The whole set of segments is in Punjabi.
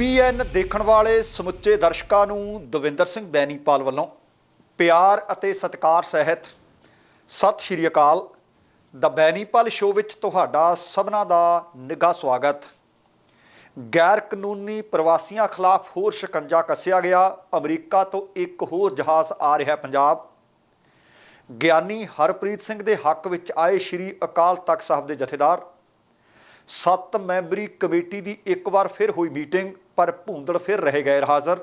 ਟੀਬੀਐਨ ਦੇਖਣ ਵਾਲੇ ਸਮੁੱਚੇ ਦਰਸ਼ਕਾਂ ਨੂੰ ਦਵਿੰਦਰ ਸਿੰਘ ਬੈਨੀਪਾਲ ਵੱਲੋਂ ਪਿਆਰ ਅਤੇ ਸਤਿਕਾਰ ਸਹਿਤ ਸਤਿ ਸ਼੍ਰੀ ਅਕਾਲ। ਦ ਬੈਨੀਪਾਲ ਸ਼ੋਅ ਵਿੱਚ ਤੁਹਾਡਾ ਸਭਨਾਂ ਦਾ ਨਿੱਘਾ ਸਵਾਗਤ। ਗੈਰ ਕਾਨੂੰਨੀ ਪ੍ਰਵਾਸੀਆਂ ਖਿਲਾਫ ਹੋਰ ਸ਼ਿਕੰਜਾ ਕੱਸਿਆ ਗਿਆ। ਅਮਰੀਕਾ ਤੋਂ ਇੱਕ ਹੋਰ ਜਹਾਜ਼ ਆ ਰਿਹਾ ਪੰਜਾਬ। ਗਿਆਨੀ ਹਰਪ੍ਰੀਤ ਸਿੰਘ ਦੇ ਹੱਕ ਵਿੱਚ ਆਏ ਸ਼੍ਰੀ ਅਕਾਲ ਤਖਤ ਸਾਹਿਬ ਦੇ ਜਥੇਦਾਰ। ਸੱਤ ਮੈਂਬਰੀ ਕਮੇਟੀ ਦੀ ਇੱਕ ਵਾਰ ਫਿਰ ਹੋਈ ਮੀਟਿੰਗ। ਪਰ ਭੂੰਦੜ ਫਿਰ ਰਹੇ ਗਏ ਹਾਜ਼ਰ।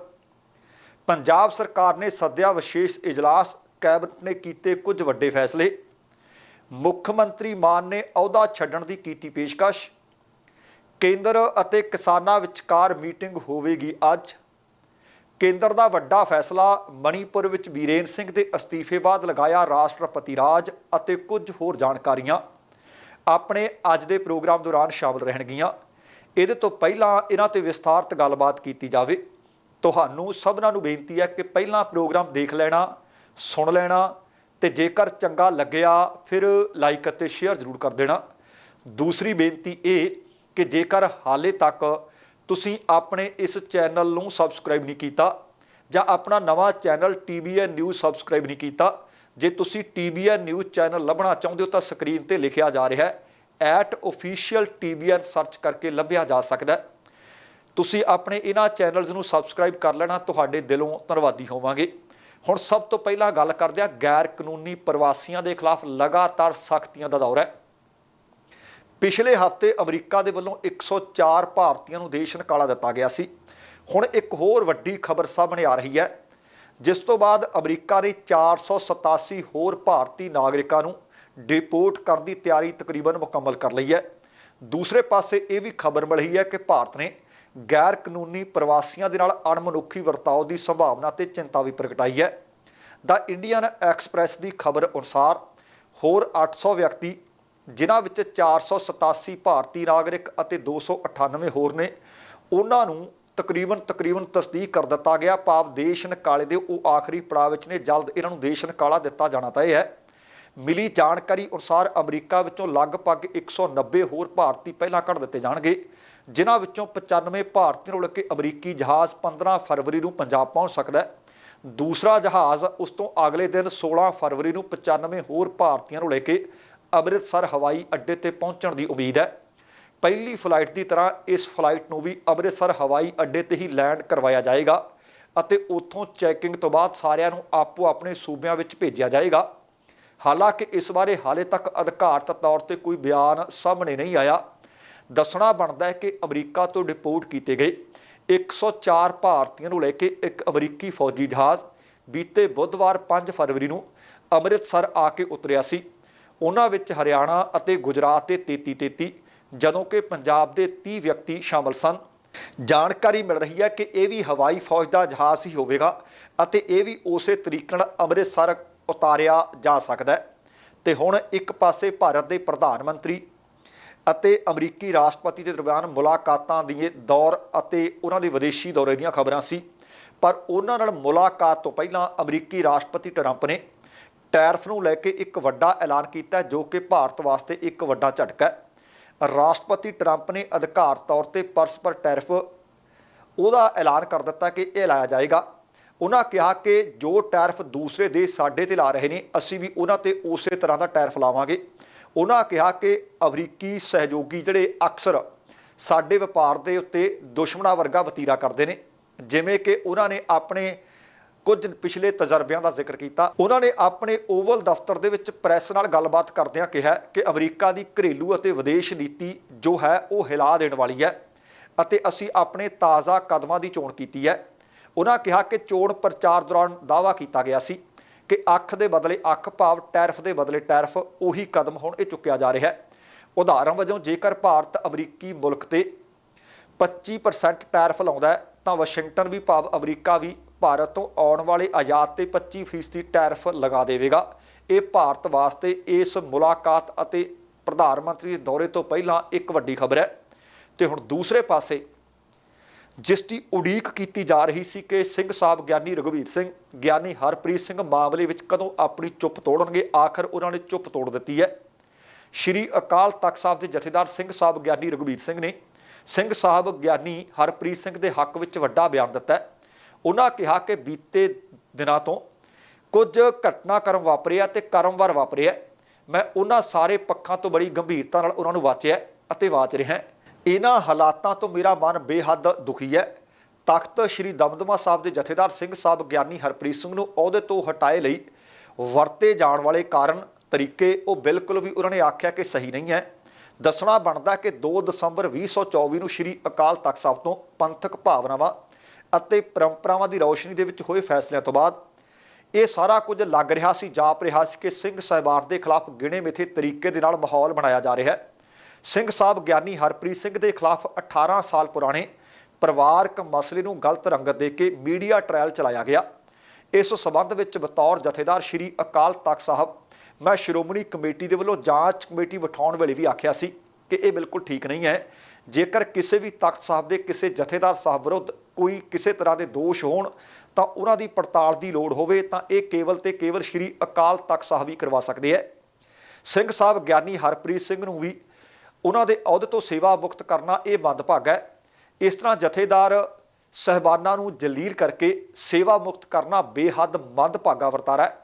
ਪੰਜਾਬ ਸਰਕਾਰ ਨੇ ਸੱਦਿਆ ਵਿਸ਼ੇਸ਼ ਇਜਲਾਸ, ਕੈਬਨਿਟ ਨੇ ਕੀਤੇ ਕੁਝ ਵੱਡੇ ਫੈਸਲੇ। ਮੁੱਖ ਮੰਤਰੀ ਮਾਨ ਨੇ ਅਹੁਦਾ ਛੱਡਣ ਦੀ ਕੀਤੀ ਪੇਸ਼ਕਸ਼। ਕੇਂਦਰ ਅਤੇ ਕਿਸਾਨਾਂ ਵਿਚਕਾਰ ਮੀਟਿੰਗ ਹੋਵੇਗੀ ਅੱਜ। ਕੇਂਦਰ ਦਾ ਵੱਡਾ ਫੈਸਲਾ, ਮਣੀਪੁਰ ਵਿੱਚ ਬੀਰੇਨ ਸਿੰਘ ਦੇ ਅਸਤੀਫੇ ਬਾਅਦ ਲਗਾਇਆ ਰਾਸ਼ਟਰਪਤੀ ਰਾਜ ਅਤੇ ਕੁਝ ਹੋਰ ਜਾਣਕਾਰੀਆਂ। ਆਪਣੇ ਅੱਜ ਦੇ ਪ੍ਰੋਗਰਾਮ ਦੌਰਾਨ ਸ਼ਾਮਲ ਰਹਿਣਗੀਆਂ। ਇਹਦੇ ਤੋਂ ਪਹਿਲਾਂ ਇਹਨਾਂ ਤੇ ਵਿਸਥਾਰਤ ਗੱਲਬਾਤ ਕੀਤੀ ਜਾਵੇ। ਤੁਹਾਨੂੰ ਸਭਨਾਂ ਨੂੰ ਬੇਨਤੀ ਹੈ ਕਿ ਪਹਿਲਾਂ ਪ੍ਰੋਗਰਾਮ ਦੇਖ ਲੈਣਾ, ਸੁਣ ਲੈਣਾ ਤੇ ਜੇਕਰ ਚੰਗਾ ਲੱਗਿਆ ਫਿਰ ਲਾਈਕ ਅਤੇ ਸ਼ੇਅਰ ਜ਼ਰੂਰ ਕਰ ਦੇਣਾ। ਦੂਸਰੀ ਬੇਨਤੀ ਇਹ ਕਿ ਜੇਕਰ ਹਾਲੇ ਤੱਕ ਤੁਸੀਂ ਆਪਣੇ ਇਸ ਚੈਨਲ ਨੂੰ ਸਬਸਕ੍ਰਾਈਬ ਨਹੀਂ ਕੀਤਾ ਜਾਂ ਆਪਣਾ ਨਵਾਂ ਚੈਨਲ TBN ਨਿਊਜ਼ ਸਬਸਕ੍ਰਾਈਬ ਨਹੀਂ ਕੀਤਾ, ਜੇ ਤੁਸੀਂ TBN ਨਿਊਜ਼ ਚੈਨਲ ਲੱਭਣਾ ਚਾਹੁੰਦੇ ਹੋ ਤਾਂ ਸਕਰੀਨ ਤੇ ਲਿਖਿਆ ਜਾ ਰਿਹਾ ਹੈ। @officialtbn ਸਰਚ ਕਰਕੇ ਲੱਭਿਆ ਜਾ ਸਕਦਾ ਤੁਸੀਂ ਆਪਣੇ ਇਹਨਾਂ ਚੈਨਲਸ ਨੂੰ ਸਬਸਕ੍ਰਾਈਬ ਕਰ ਲੈਣਾ, ਤੁਹਾਡੇ ਦਿਲੋਂ ਧੰਨਵਾਦੀ ਹੋਵਾਂਗੇ। ਹੁਣ ਸਭ ਤੋਂ ਪਹਿਲਾਂ ਗੱਲ ਕਰਦੇ ਹਾਂ ਗੈਰ ਕਾਨੂੰਨੀ ਪ੍ਰਵਾਸੀਆਂ ਦੇ ਖਿਲਾਫ ਲਗਾਤਾਰ ਸਖਤੀਆਂ ਦਾ ਦੌਰ ਹੈ। ਪਿਛਲੇ ਹਫ਼ਤੇ ਅਮਰੀਕਾ ਦੇ ਵੱਲੋਂ 104 ਭਾਰਤੀਆਂ ਨੂੰ ਦੇਸ਼ ਨਿਕਾਲਾ ਦਿੱਤਾ ਗਿਆ ਸੀ। ਹੁਣ ਇੱਕ ਹੋਰ ਵੱਡੀ ਖਬਰ ਸਾਹਮਣੇ ਆ ਰਹੀ ਹੈ, ਜਿਸ ਤੋਂ ਬਾਅਦ ਅਮਰੀਕਾ ਨੇ 487 ਹੋਰ ਭਾਰਤੀ ਨਾਗਰਿਕਾਂ ਨੂੰ ਡਿਪੋਰਟ ਕਰਨ ਦੀ ਤਿਆਰੀ ਤਕਰੀਬਨ ਮੁਕੰਮਲ ਕਰ ਲਈ ਹੈ। ਦੂਸਰੇ ਪਾਸੇ ਇਹ ਵੀ ਖਬਰ ਮਿਲੀ ਹੈ ਕਿ ਭਾਰਤ ਨੇ ਗੈਰ ਕਾਨੂੰਨੀ ਪ੍ਰਵਾਸੀਆਂ ਦੇ ਨਾਲ ਅਣਮਨੁੱਖੀ ਵਰਤਾਓ ਦੀ ਸੰਭਾਵਨਾ ਤੇ ਚਿੰਤਾ ਵੀ ਪ੍ਰਗਟਾਈ ਹੈ। ਦਾ ਇੰਡੀਅਨ ਐਕਸਪ੍ਰੈਸ ਦੀ ਖਬਰ ਅਨੁਸਾਰ ਹੋਰ 800 ਵਿਅਕਤੀ, ਜਿਨ੍ਹਾਂ ਵਿੱਚ 487 ਭਾਰਤੀ ਨਾਗਰਿਕ ਅਤੇ 298 ਹੋਰ ਨੇ, ਉਹਨਾਂ ਨੂੰ ਤਕਰੀਬਨ ਤਕਰੀਬਨ ਤਸਦੀਕ ਕਰ ਦਿੱਤਾ ਗਿਆ। ਭਾਵ ਦੇਸ਼ ਨਿਕਾਲੇ ਦੇ ਉਹ ਆਖਰੀ ਪੜਾਅ ਵਿੱਚ ਨੇ। ਜਲਦ ਇਹਨਾਂ ਨੂੰ ਦੇਸ਼ ਨਿਕਾਲਾ ਦਿੱਤਾ ਜਾਣਾ ਤੈਅ ਹੈ। ਮਿਲੀ ਜਾਣਕਾਰੀ ਅਨੁਸਾਰ ਅਮਰੀਕਾ ਵਿੱਚੋਂ ਲਗਭਗ 190 ਹੋਰ ਭਾਰਤੀ ਪਹਿਲਾਂ ਕੱਢ ਦਿੱਤੇ ਜਾਣਗੇ, ਜਿਨ੍ਹਾਂ ਵਿੱਚੋਂ 95 ਭਾਰਤੀਆਂ ਨੂੰ ਲੈ ਕੇ ਅਮਰੀਕੀ ਜਹਾਜ਼ 15 ਫਰਵਰੀ ਨੂੰ ਪੰਜਾਬ ਪਹੁੰਚ ਸਕਦਾ ਹੈ। ਦੂਸਰਾ ਜਹਾਜ਼ ਉਸ ਤੋਂ ਅਗਲੇ ਦਿਨ 16 ਫਰਵਰੀ ਨੂੰ 95 ਹੋਰ ਭਾਰਤੀਆਂ ਨੂੰ ਲੈ ਕੇ ਅੰਮ੍ਰਿਤਸਰ ਹਵਾਈ ਅੱਡੇ ਤੇ ਪਹੁੰਚਣ ਦੀ ਉਮੀਦ ਹੈ। ਪਹਿਲੀ ਫਲਾਈਟ ਦੀ ਤਰ੍ਹਾਂ ਇਸ ਫਲਾਈਟ ਨੂੰ ਵੀ ਅੰਮ੍ਰਿਤਸਰ ਹਵਾਈ ਅੱਡੇ ਤੇ ਹੀ ਲੈਂਡ ਕਰਵਾਇਆ ਜਾਏਗਾ ਅਤੇ ਉੱਥੋਂ ਚੈਕਿੰਗ ਤੋਂ ਬਾਅਦ ਸਾਰਿਆਂ ਨੂੰ ਆਪੋ ਆਪਣੇ ਸੂਬਿਆਂ ਵਿੱਚ ਭੇਜਿਆ ਜਾਏਗਾ। ਹਾਲਾਂਕਿ ਇਸ ਬਾਰੇ ਹਾਲੇ ਤੱਕ ਅਧਿਕਾਰਤ ਤੌਰ ਤੇ ਕੋਈ ਬਿਆਨ ਸਾਹਮਣੇ ਨਹੀਂ ਆਇਆ। ਦੱਸਣਾ ਬਣਦਾ ਹੈ ਕਿ ਅਮਰੀਕਾ ਤੋਂ ਡਿਪੋਰਟ ਕੀਤੇ ਗਏ 104 ਭਾਰਤੀਆਂ ਨੂੰ ਲੈ ਕੇ ਇੱਕ ਅਮਰੀਕੀ ਫੌਜੀ ਜਹਾਜ਼ ਬੀਤੇ ਬੁੱਧਵਾਰ 5 ਫਰਵਰੀ ਨੂੰ ਅੰਮ੍ਰਿਤਸਰ ਆ ਕੇ ਉਤਰਿਆ ਸੀ। ਉਹਨਾਂ ਵਿੱਚ ਹਰਿਆਣਾ ਅਤੇ ਗੁਜਰਾਤ ਦੇ 33 33 ਜਦੋਂ ਕਿ ਪੰਜਾਬ ਦੇ 30 ਵਿਅਕਤੀ ਸ਼ਾਮਲ ਸਨ। ਜਾਣਕਾਰੀ ਮਿਲ ਰਹੀ ਹੈ ਕਿ ਇਹ ਵੀ ਹਵਾਈ ਫੌਜ ਦਾ ਜਹਾਜ਼ ਹੀ ਹੋਵੇਗਾ ਅਤੇ ਇਹ ਵੀ ਉਸੇ ਤਰੀਕੇ ਨਾਲ ਅੰਮ੍ਰਿਤਸਰ ਉਤਾਰਿਆ ਜਾ ਸਕਦਾ ਹੈ। ਤੇ ਹੁਣ ਇੱਕ ਪਾਸੇ ਭਾਰਤ ਦੇ ਪ੍ਰਧਾਨ ਮੰਤਰੀ ਅਤੇ ਅਮਰੀਕੀ ਰਾਸ਼ਟਰਪਤੀ ਦੇ ਦਰਮਿਆਨ ਮੁਲਾਕਾਤਾਂ ਦੀ ਦੌਰ ਅਤੇ ਉਹਨਾਂ ਦੇ ਵਿਦੇਸ਼ੀ ਦੌਰੇ ਦੀਆਂ ਖਬਰਾਂ ਸੀ। ਪਰ ਉਹਨਾਂ ਨਾਲ ਮੁਲਾਕਾਤ ਤੋਂ ਪਹਿਲਾਂ ਅਮਰੀਕੀ ਰਾਸ਼ਟਰਪਤੀ ਟਰੰਪ ਨੇ ਟੈਰਫ ਨੂੰ ਲੈ ਕੇ ਇੱਕ ਵੱਡਾ ਐਲਾਨ ਕੀਤਾ ਜੋ ਕਿ ਭਾਰਤ ਵਾਸਤੇ ਇੱਕ ਵੱਡਾ ਝਟਕਾ ਹੈ। ਰਾਸ਼ਟਰਪਤੀ ਟਰੰਪ ਨੇ ਅਧਿਕਾਰ ਤੌਰ ਤੇ ਪਰਸਪਰ ਟੈਰਫ ਉਹਦਾ ਐਲਾਨ ਕਰ ਦਿੱਤਾ ਕਿ ਇਹ ਲਾਇਆ ਜਾਏਗਾ। ਉਹਨਾਂ ਕਿਹਾ ਕਿ ਜੋ ਟੈਰਫ ਦੂਸਰੇ ਦੇਸ਼ ਸਾਡੇ ਤੇ ਲਾ ਰਹੇ ਨੇ, ਅਸੀਂ ਵੀ ਉਹਨਾਂ ਤੇ ਉਸੇ ਤਰ੍ਹਾਂ ਦਾ ਟੈਰਫ ਲਾਵਾਂਗੇ। ਉਹਨਾਂ ਕਿਹਾ ਕਿ ਅਮਰੀਕੀ ਸਹਿਯੋਗੀ ਜਿਹੜੇ ਅਕਸਰ ਸਾਡੇ ਵਪਾਰ ਦੇ ਉੱਤੇ ਦੁਸ਼ਮਣਾ ਵਰਗਾ ਵਤੀਰਾ ਕਰਦੇ ਨੇ, ਜਿਵੇਂ ਕਿ ਉਹਨਾਂ ਨੇ ਆਪਣੇ ਕੁਝ ਪਿਛਲੇ ਤਜਰਬਿਆਂ ਦਾ ਜ਼ਿਕਰ ਕੀਤਾ। ਉਹਨਾਂ ਨੇ ਆਪਣੇ ਓਵਲ ਦਫ਼ਤਰ ਦੇ ਵਿੱਚ ਪ੍ਰੈਸ ਨਾਲ ਗੱਲਬਾਤ ਕਰਦਿਆਂ ਕਿਹਾ ਕਿ ਅਮਰੀਕਾ ਦੀ ਘਰੇਲੂ ਅਤੇ ਵਿਦੇਸ਼ ਨੀਤੀ ਜੋ ਹੈ, ਉਹ ਹਿਲਾ ਦੇਣ ਵਾਲੀ ਹੈ ਅਤੇ ਅਸੀਂ ਆਪਣੇ ਤਾਜ਼ਾ ਕਦਮਾਂ ਦੀ ਚੋਣ ਕੀਤੀ ਹੈ। ਉਹਨਾਂ ਕਿਹਾ ਕਿ ਚੋਣ ਪ੍ਰਚਾਰ ਦੌਰਾਨ ਦਾਅਵਾ ਕੀਤਾ ਗਿਆ ਸੀ ਕਿ ਅੱਖ ਦੇ ਬਦਲੇ ਅੱਖ ਭਾਵ ਟੈਰਫ ਦੇ ਬਦਲੇ ਟੈਰਫ ਉਹੀ ਕਦਮ ਹੁਣ ਇਹ ਚੁੱਕਿਆ ਜਾ ਰਿਹਾ ਹੈ। ਉਦਾਹਰਨ ਵਜੋਂ, ਜੇਕਰ ਭਾਰਤ ਅਮਰੀਕੀ ਮੁਲਕ ਤੇ 25% ਟੈਰਫ ਲਾਉਂਦਾ ਹੈ, ਤਾਂ ਵਾਸ਼ਿੰਗਟਨ ਵੀ ਭਾਵ ਅਮਰੀਕਾ ਵੀ ਭਾਰਤ ਤੋਂ ਆਉਣ ਵਾਲੇ ਆਯਾਤ ਤੇ 25% ਟੈਰਫ ਲਗਾ ਦੇਵੇਗਾ। ਇਹ ਭਾਰਤ ਵਾਸਤੇ ਇਸ ਮੁਲਾਕਾਤ ਅਤੇ ਪ੍ਰਧਾਨ ਮੰਤਰੀ ਦੇ ਦੌਰੇ ਤੋਂ ਪਹਿਲਾਂ ਇੱਕ ਵੱਡੀ ਖਬਰ ਹੈ। ਤੇ ਹੁਣ ਦੂਸਰੇ ਪਾਸੇ ਜਿਸ ਦੀ ਉਡੀਕ ਕੀਤੀ ਜਾ ਰਹੀ ਸੀ ਕਿ ਸਿੰਘ ਸਾਹਿਬ ਗਿਆਨੀ ਰਘਵੀਰ ਸਿੰਘ, ਗਿਆਨੀ ਹਰਪ੍ਰੀਤ ਸਿੰਘ ਮਾਮਲੇ ਵਿੱਚ ਕਦੋਂ ਆਪਣੀ ਚੁੱਪ ਤੋੜਨਗੇ, ਆਖਰ ਉਹਨਾਂ ਨੇ ਚੁੱਪ ਤੋੜ ਦਿੱਤੀ ਹੈ। ਸ਼੍ਰੀ ਅਕਾਲ ਤਖਤ ਸਾਹਿਬ ਦੇ ਜਥੇਦਾਰ ਸਿੰਘ ਸਾਹਿਬ ਗਿਆਨੀ ਰਘਵੀਰ ਸਿੰਘ ਨੇ ਸਿੰਘ ਸਾਹਿਬ ਗਿਆਨੀ ਹਰਪ੍ਰੀਤ ਸਿੰਘ ਦੇ ਹੱਕ ਵਿੱਚ ਵੱਡਾ ਬਿਆਨ ਦਿੱਤਾ ਉਹਨਾਂ ਕਿਹਾ ਕਿ ਬੀਤੇ ਦਿਨਾਂ ਤੋਂ ਕੁਝ ਘਟਨਾਕ੍ਰਮ ਵਾਪਰਿਆ ਆ ਤੇ ਕਰਮਵਾਰ ਵਾਪਰਿਆ ਮੈਂ ਉਹਨਾਂ ਸਾਰੇ ਪੱਖਾਂ ਤੋਂ ਬੜੀ ਗੰਭੀਰਤਾ ਨਾਲ ਉਹਨਾਂ ਨੂੰ ਵਾਚਿਆ ਅਤੇ ਵਾਚ ਰਿਹਾ ਇਹਨਾਂ ਹਾਲਾਤਾਂ ਤੋਂ ਮੇਰਾ ਮਨ ਬੇਹੱਦ ਦੁਖੀ ਹੈ। ਤਖਤ ਸ੍ਰੀ ਦਮਦਮਾ ਸਾਹਿਬ ਦੇ ਜਥੇਦਾਰ ਸਿੰਘ ਸਾਹਿਬ ਗਿਆਨੀ ਹਰਪ੍ਰੀਤ ਸਿੰਘ ਨੂੰ ਅਹੁਦੇ ਤੋਂ ਹਟਾਏ ਲਈ ਵਰਤੇ ਜਾਣ ਵਾਲੇ ਕਾਰਨ ਤਰੀਕੇ ਉਹ ਬਿਲਕੁਲ ਵੀ ਉਹਨਾਂ ਨੇ ਆਖਿਆ ਕਿ ਸਹੀ ਨਹੀਂ ਹੈ। ਦੱਸਣਾ ਬਣਦਾ ਕਿ 2 ਦਸੰਬਰ 2024 ਨੂੰ ਸ੍ਰੀ ਅਕਾਲ ਤਖਤ ਸਾਹਿਬ ਤੋਂ ਪੰਥਕ ਭਾਵਨਾਵਾਂ ਅਤੇ ਪਰੰਪਰਾਵਾਂ ਦੀ ਰੌਸ਼ਨੀ ਦੇ ਵਿੱਚ ਹੋਏ ਫੈਸਲਿਆਂ ਤੋਂ ਬਾਅਦ ਇਹ ਸਾਰਾ ਕੁਝ ਲੱਗ ਰਿਹਾ ਸੀ, ਜਾਪ ਰਿਹਾ ਸੀ ਕਿ ਸਿੰਘ ਸਾਹਿਬਾਨ ਦੇ ਖਿਲਾਫ ਗਿਣੇ ਮਿਥੇ ਤਰੀਕੇ ਦੇ ਨਾਲ ਮਾਹੌਲ ਬਣਾਇਆ ਜਾ ਰਿਹਾ ਹੈ। ਸਿੰਘ ਸਾਹਿਬ ਗਿਆਨੀ ਹਰਪ੍ਰੀਤ ਸਿੰਘ ਦੇ ਖਿਲਾਫ 18 ਸਾਲ ਪੁਰਾਣੇ ਪਰਿਵਾਰਕ ਮਸਲੇ ਨੂੰ ਗਲਤ ਰੰਗਤ ਦੇ ਕੇ ਮੀਡੀਆ ਟ੍ਰਾਇਲ ਚਲਾਇਆ ਗਿਆ। ਇਸ ਸਬੰਧ ਵਿੱਚ ਬਤੌਰ ਜਥੇਦਾਰ ਸ੍ਰੀ ਅਕਾਲ ਤਖਤ ਸਾਹਿਬ, ਮੈਂ ਸ਼੍ਰੋਮਣੀ ਕਮੇਟੀ ਦੇ ਵੱਲੋਂ ਜਾਂਚ ਕਮੇਟੀ ਬਿਠਾਉਣ ਵੇਲੇ ਵੀ ਆਖਿਆ ਸੀ ਕਿ ਇਹ ਬਿਲਕੁਲ ਠੀਕ ਨਹੀਂ ਹੈ। ਜੇਕਰ ਕਿਸੇ ਵੀ ਤਖਤ ਸਾਹਿਬ ਦੇ ਕਿਸੇ ਜਥੇਦਾਰ ਸਾਹਿਬ ਵਿਰੁੱਧ ਕੋਈ ਕਿਸੇ ਤਰ੍ਹਾਂ ਦੇ ਦੋਸ਼ ਹੋਣ, ਤਾਂ ਉਹਨਾਂ ਦੀ ਪੜਤਾਲ ਦੀ ਲੋੜ ਹੋਵੇ, ਤਾਂ ਇਹ ਕੇਵਲ ਤੇ ਕੇਵਲ ਸ੍ਰੀ ਅਕਾਲ ਤਖਤ ਸਾਹਿਬ ਹੀ ਕਰਵਾ ਸਕਦੇ ਹੈ। ਸਿੰਘ ਸਾਹਿਬ ਗਿਆਨੀ ਹਰਪ੍ਰੀਤ ਸਿੰਘ ਨੂੰ ਵੀ ਉਹਨਾਂ ਦੇ ਅਹੁਦੇ ਤੋਂ ਸੇਵਾ ਮੁਕਤ ਕਰਨਾ ਇਹ ਮੰਦਭਾਗਾ ਹੈ। ਇਸ ਤਰ੍ਹਾਂ ਜਥੇਦਾਰ ਸਹਿਬਾਨਾਂ ਨੂੰ ਜਲੀਲ ਕਰਕੇ ਸੇਵਾ ਮੁਕਤ ਕਰਨਾ ਬੇਹੱਦ ਮੰਦਭਾਗਾ ਵਰਤਾਰਾ ਹੈ।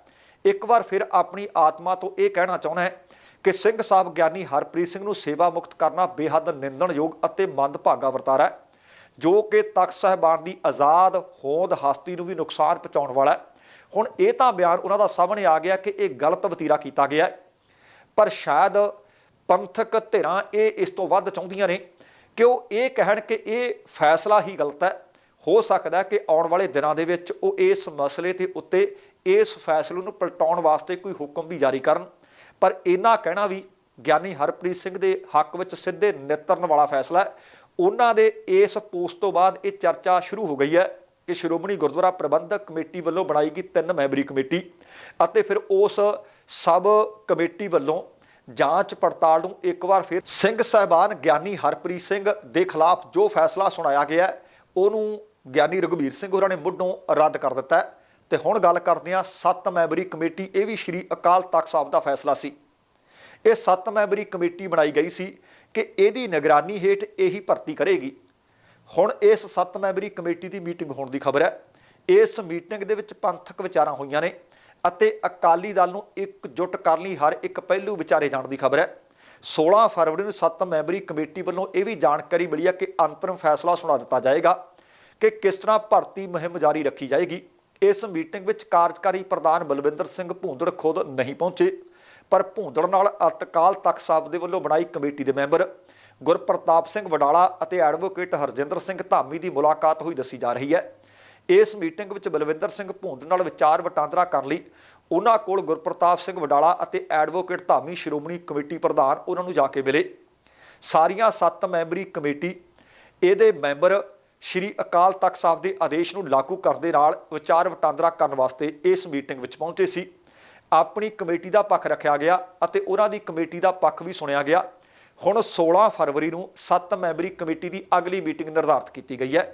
ਇੱਕ ਵਾਰ ਫਿਰ ਆਪਣੀ ਆਤਮਾ ਤੋਂ ਇਹ ਕਹਿਣਾ ਚਾਹੁੰਦਾ ਹੈ ਕਿ ਸਿੰਘ ਸਾਹਿਬ ਗਿਆਨੀ ਹਰਪ੍ਰੀਤ ਸਿੰਘ ਨੂੰ ਸੇਵਾ ਮੁਕਤ ਕਰਨਾ ਬੇਹੱਦ ਨਿੰਦਣਯੋਗ ਅਤੇ ਮੰਦਭਾਗਾ ਵਰਤਾਰਾ ਹੈ, ਜੋ ਕਿ ਤਖਤ ਸਾਹਿਬਾਨ ਦੀ ਆਜ਼ਾਦ ਹੋਂਦ ਹਸਤੀ ਨੂੰ ਵੀ ਨੁਕਸਾਨ ਪਹੁੰਚਾਉਣ ਵਾਲਾ ਹੈ। ਹੁਣ ਇਹ ਤਾਂ ਬਿਆਨ ਉਹਨਾਂ ਦਾ ਸਾਹਮਣੇ ਆ ਗਿਆ ਕਿ ਇਹ ਗਲਤ ਵਤੀਰਾ ਕੀਤਾ ਗਿਆ ਪਰ ਸ਼ਾਇਦ ਪੰਥਕ ਧਿਰਾਂ ਇਹ ਇਸ ਤੋਂ ਵੱਧ ਚਾਹੁੰਦੀਆਂ ਨੇ ਕਿ ਉਹ ਇਹ ਕਹਿਣ ਕਿ ਇਹ ਫੈਸਲਾ ਹੀ ਗਲਤ ਹੈ। ਹੋ ਸਕਦਾ ਕਿ ਆਉਣ ਵਾਲੇ ਦਿਨਾਂ ਦੇ ਵਿੱਚ ਉਹ ਇਸ ਮਸਲੇ ਦੇ ਉੱਤੇ ਇਸ ਫੈਸਲੇ ਨੂੰ ਪਲਟਾਉਣ ਵਾਸਤੇ ਕੋਈ ਹੁਕਮ ਵੀ ਜਾਰੀ ਕਰਨ। ਪਰ ਇਹਨਾਂ ਕਹਿਣਾ ਵੀ ਗਿਆਨੀ ਹਰਪ੍ਰੀਤ ਸਿੰਘ ਦੇ ਹੱਕ ਵਿੱਚ ਸਿੱਧੇ ਨਿਤਰਨ ਵਾਲਾ ਫੈਸਲਾ ਹੈ। ਉਹਨਾਂ ਦੇ ਇਸ ਪੋਸਟ ਤੋਂ ਬਾਅਦ ਇਹ ਚਰਚਾ ਸ਼ੁਰੂ ਹੋ ਗਈ ਹੈ। ਕਿ ਸ਼੍ਰੋਮਣੀ ਗੁਰਦੁਆਰਾ ਪ੍ਰਬੰਧਕ ਕਮੇਟੀ ਵੱਲੋਂ ਬਣਾਈ ਗਈ ਤਿੰਨ ਮੈਂਬਰੀ ਕਮੇਟੀ ਅਤੇ ਫਿਰ ਉਸ ਸਬ ਕਮੇਟੀ ਵੱਲੋਂ ਜਾਂਚ ਪੜਤਾਲ ਨੂੰ ਇੱਕ ਵਾਰ ਫਿਰ ਸਿੰਘ ਸਾਹਿਬਾਨ ਗਿਆਨੀ ਹਰਪ੍ਰੀਤ ਸਿੰਘ ਦੇ ਖਿਲਾਫ ਜੋ ਫੈਸਲਾ ਸੁਣਾਇਆ ਗਿਆ ਉਹਨੂੰ ਗਿਆਨੀ ਰਘਬੀਰ ਸਿੰਘ ਹੋਰਾਂ ਨੇ ਮੁੱਢੋਂ ਰੱਦ ਕਰ ਦਿੱਤਾ ਹੈ। ਤੇ ਹੁਣ ਗੱਲ ਕਰਦੇ ਹਾਂ ਸੱਤ ਮੈਂਬਰੀ ਕਮੇਟੀ, ਇਹ ਵੀ ਸ਼੍ਰੀ ਅਕਾਲ ਤਖਤ ਸਾਹਿਬ ਦਾ ਫੈਸਲਾ ਸੀ। ਇਹ ਸੱਤ ਮੈਂਬਰੀ ਕਮੇਟੀ ਬਣਾਈ ਗਈ ਸੀ ਕਿ ਇਹਦੀ ਨਿਗਰਾਨੀ ਹੇਠ ਇਹੀ ਭਰਤੀ ਕਰੇਗੀ। ਹੁਣ ਇਸ ਸੱਤ ਮੈਂਬਰੀ ਕਮੇਟੀ ਦੀ ਮੀਟਿੰਗ ਹੋਣ ਦੀ ਖਬਰ ਹੈ। ਇਸ ਮੀਟਿੰਗ ਦੇ ਵਿੱਚ ਪੰਥਕ ਵਿਚਾਰਾਂ ਹੋਈਆਂ ਨੇ। ਅਤੇ ਅਕਾਲੀ ਦਲ ਨੂੰ ਇਕਜੁੱਟ ਕਰਨ ਲਈ ਹਰ ਇੱਕ ਪਹਿਲੂ ਵਿਚਾਰੇ ਜਾਣ ਦੀ ਖਬਰ ਹੈ। 16 ਫਰਵਰੀ ਨੂੰ ਸੱਤ ਮੈਂਬਰੀ ਕਮੇਟੀ ਵੱਲੋਂ ਇਹ ਵੀ ਜਾਣਕਾਰੀ ਮਿਲੀ ਹੈ ਕਿ ਅੰਤਰਿਮ ਫੈਸਲਾ ਸੁਣਾ ਦਿੱਤਾ ਜਾਏਗਾ ਕਿ ਕਿਸ ਤਰ੍ਹਾਂ ਭਰਤੀ ਮੁਹਿੰਮ ਜਾਰੀ ਰੱਖੀ ਜਾਏਗੀ। ਇਸ ਮੀਟਿੰਗ ਵਿੱਚ ਕਾਰਜਕਾਰੀ ਪ੍ਰਧਾਨ ਬਲਵਿੰਦਰ ਸਿੰਘ ਭੂੰਦੜ ਖੁਦ ਨਹੀਂ ਪਹੁੰਚੇ, ਪਰ ਭੂੰਦੜ ਨਾਲ ਅਤਕਾਲ ਤਖਤ ਸਾਹਿਬ ਦੇ ਵੱਲੋਂ ਬਣਾਈ ਕਮੇਟੀ ਦੇ ਮੈਂਬਰ ਗੁਰਪ੍ਰਤਾਪ ਸਿੰਘ ਵਡਾਲਾ ਅਤੇ ਐਡਵੋਕੇਟ ਹਰਜਿੰਦਰ ਸਿੰਘ ਧਾਮੀ ਦੀ ਮੁਲਾਕਾਤ ਹੋਈ ਦੱਸੀ ਜਾ ਰਹੀ ਹੈ। ਇਸ ਮੀਟਿੰਗ ਵਿੱਚ ਬਲਵਿੰਦਰ ਸਿੰਘ ਭੂੰਦੜ ਨਾਲ ਵਿਚਾਰ ਵਟਾਂਦਰਾ ਕਰਨ ਲਈ ਉਹਨਾਂ ਕੋਲ ਗੁਰਪ੍ਰਤਾਪ ਸਿੰਘ ਵਡਾਲਾ ਅਤੇ ਐਡਵੋਕੇਟ ਧਾਮੀ ਸ਼੍ਰੋਮਣੀ ਕਮੇਟੀ ਪ੍ਰਧਾਨ ਉਹਨਾਂ ਨੂੰ ਜਾ ਕੇ ਮਿਲੇ। ਸਾਰੀਆਂ ਸੱਤ ਮੈਂਬਰੀ ਕਮੇਟੀ, ਇਹਦੇ ਮੈਂਬਰ ਸ਼੍ਰੀ ਅਕਾਲ ਤਖਤ ਸਾਹਿਬ ਦੇ ਆਦੇਸ਼ ਨੂੰ ਲਾਗੂ ਕਰਨ ਦੇ ਨਾਲ ਵਿਚਾਰ ਵਟਾਂਦਰਾ ਕਰਨ ਵਾਸਤੇ ਇਸ ਮੀਟਿੰਗ ਵਿੱਚ ਪਹੁੰਚੇ ਸੀ। ਆਪਣੀ ਕਮੇਟੀ ਦਾ ਪੱਖ ਰੱਖਿਆ ਗਿਆ ਅਤੇ ਉਹਨਾਂ ਦੀ ਕਮੇਟੀ ਦਾ ਪੱਖ ਵੀ ਸੁਣਿਆ ਗਿਆ। ਹੁਣ 16 ਫਰਵਰੀ ਨੂੰ ਸੱਤ ਮੈਂਬਰੀ ਕਮੇਟੀ ਦੀ ਅਗਲੀ ਮੀਟਿੰਗ ਨਿਰਧਾਰਤ ਕੀਤੀ ਗਈ ਹੈ।